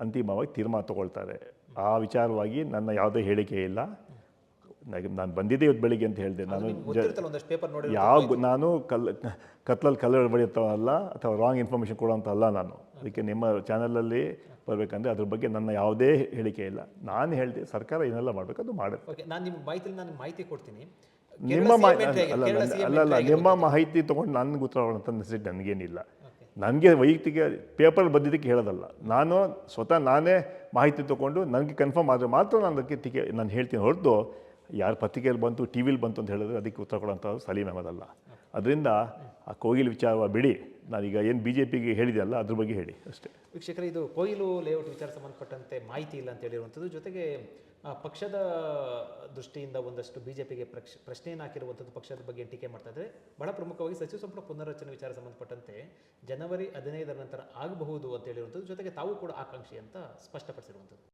Speaker 2: ಅಂತಿಮವಾಗಿ ತೀರ್ಮಾನ ತಗೊಳ್ತಾರೆ. ಆ ವಿಚಾರವಾಗಿ ನನ್ನ ಯಾವುದೇ ಹೇಳಿಕೆ ಇಲ್ಲ. ನಾನು ಬಂದಿದ್ದೆ ಇವತ್ತು ಬೆಳಿಗ್ಗೆ ಅಂತ ಹೇಳಿದೆ. ನಾನು ಯಾವ ನಾನು ಕಲ್ ಕತ್ಲಲ್ಲಿ ಕಲ್ಲರ್ ಬಡಿಯೋಂಥವಲ್ಲ ಅಥವಾ ರಾಂಗ್ ಇನ್ಫಾರ್ಮೇಷನ್ ಕೊಡೋಂಥ ಅಲ್ಲ ನಾನು. ಅದಕ್ಕೆ ನಿಮ್ಮ ಚಾನಲಲ್ಲಿ ಬರಬೇಕಂದ್ರೆ ಅದ್ರ ಬಗ್ಗೆ ನನ್ನ ಯಾವುದೇ ಹೇಳಿಕೆ ಇಲ್ಲ. ನಾನು ಹೇಳಿದೆ ಸರ್ಕಾರ ಏನೆಲ್ಲ ಮಾಡಬೇಕು ಅದು ಮಾಡುತ್ತೆ
Speaker 1: ನಾನು ನಿಮ್ಮ ಮಾಹಿತಿ ನಾನು ಮಾಹಿತಿ ಕೊಡ್ತೀನಿ.
Speaker 2: ನಿಮ್ಮ ಅಲ್ಲ ಅಲ್ಲ ನಿಮ್ಮ ಮಾಹಿತಿ ತೊಗೊಂಡು ನನಗೆ ಉತ್ತರ ಕೊಡೋಂಥ ನೆಸಿಟಿ ನನಗೇನಿಲ್ಲ. ನನಗೆ ವೈಯಕ್ತಿಕ ಪೇಪರ್ ಬಂದಿದ್ದಕ್ಕೆ ಹೇಳೋದಲ್ಲ. ನಾನು ಸ್ವತಃ ನಾನೇ ಮಾಹಿತಿ ತೊಗೊಂಡು ನನಗೆ ಕನ್ಫರ್ಮ್ ಆದರೆ ಮಾತ್ರ ನಾನು ಅದಕ್ಕೆ ಟಿಕೆ, ನಾನು ಹೇಳ್ತೀನಿ. ಹೊರತು ಯಾರು ಪತ್ರಿಕೆಯಲ್ಲಿ ಬಂತು ಟಿ ವಿಲಿ ಬಂತು ಅಂತ ಹೇಳಿದ್ರೆ ಅದಕ್ಕೆ ಉತ್ತರ ಕೊಡೋಂಥದ್ದು ಸಲೀಮ್ ಅಹಮದಲ್ಲ ಅದರಿಂದ ಆ ಕೋಗಿಲ್ ವಿಚಾರ ಬಿಡಿ. ನಾನೀಗ ಏನು ಬಿ ಜೆ ಪಿಗೆ ಹೇಳಿದೆಯಲ್ಲ ಅದ್ರ ಬಗ್ಗೆ ಹೇಳಿ ಅಷ್ಟೇ.
Speaker 1: ವೀಕ್ಷಕರ, ಇದು ಕೊಯ್ಲು ಲೇಔಟ್ ವಿಚಾರ ಸಂಬಂಧಪಟ್ಟಂತೆ ಮಾಹಿತಿ ಇಲ್ಲ ಅಂತ ಹೇಳಿರುವಂಥದ್ದು. ಜೊತೆಗೆ ಪಕ್ಷದ ದೃಷ್ಟಿಯಿಂದ ಒಂದಷ್ಟು ಬಿ ಜೆ ಪಿಗೆ ಪ್ರಕ್ಷ, ಪ್ರಶ್ನೆಯನ್ನು ಹಾಕಿರುವಂಥದ್ದು ಪಕ್ಷದ ಬಗ್ಗೆ ಟೀಕೆ ಮಾಡ್ತಾ ಇದ್ದಾರೆ. ಬಹಳ ಪ್ರಮುಖವಾಗಿ ಸಚಿವ ಸಂಪುಟ ಪುನರ್ರಚನೆ ವಿಚಾರ ಸಂಬಂಧಪಟ್ಟಂತೆ ಜನವರಿ ಹದಿನೈದರ ನಂತರ ಆಗಬಹುದು ಅಂತ ಹೇಳಿರುವಂಥದ್ದು. ಜೊತೆಗೆ ತಾವು ಕೂಡ ಆಕಾಂಕ್ಷಿ ಅಂತ ಸ್ಪಷ್ಟಪಡಿಸಿರುವಂಥದ್ದು.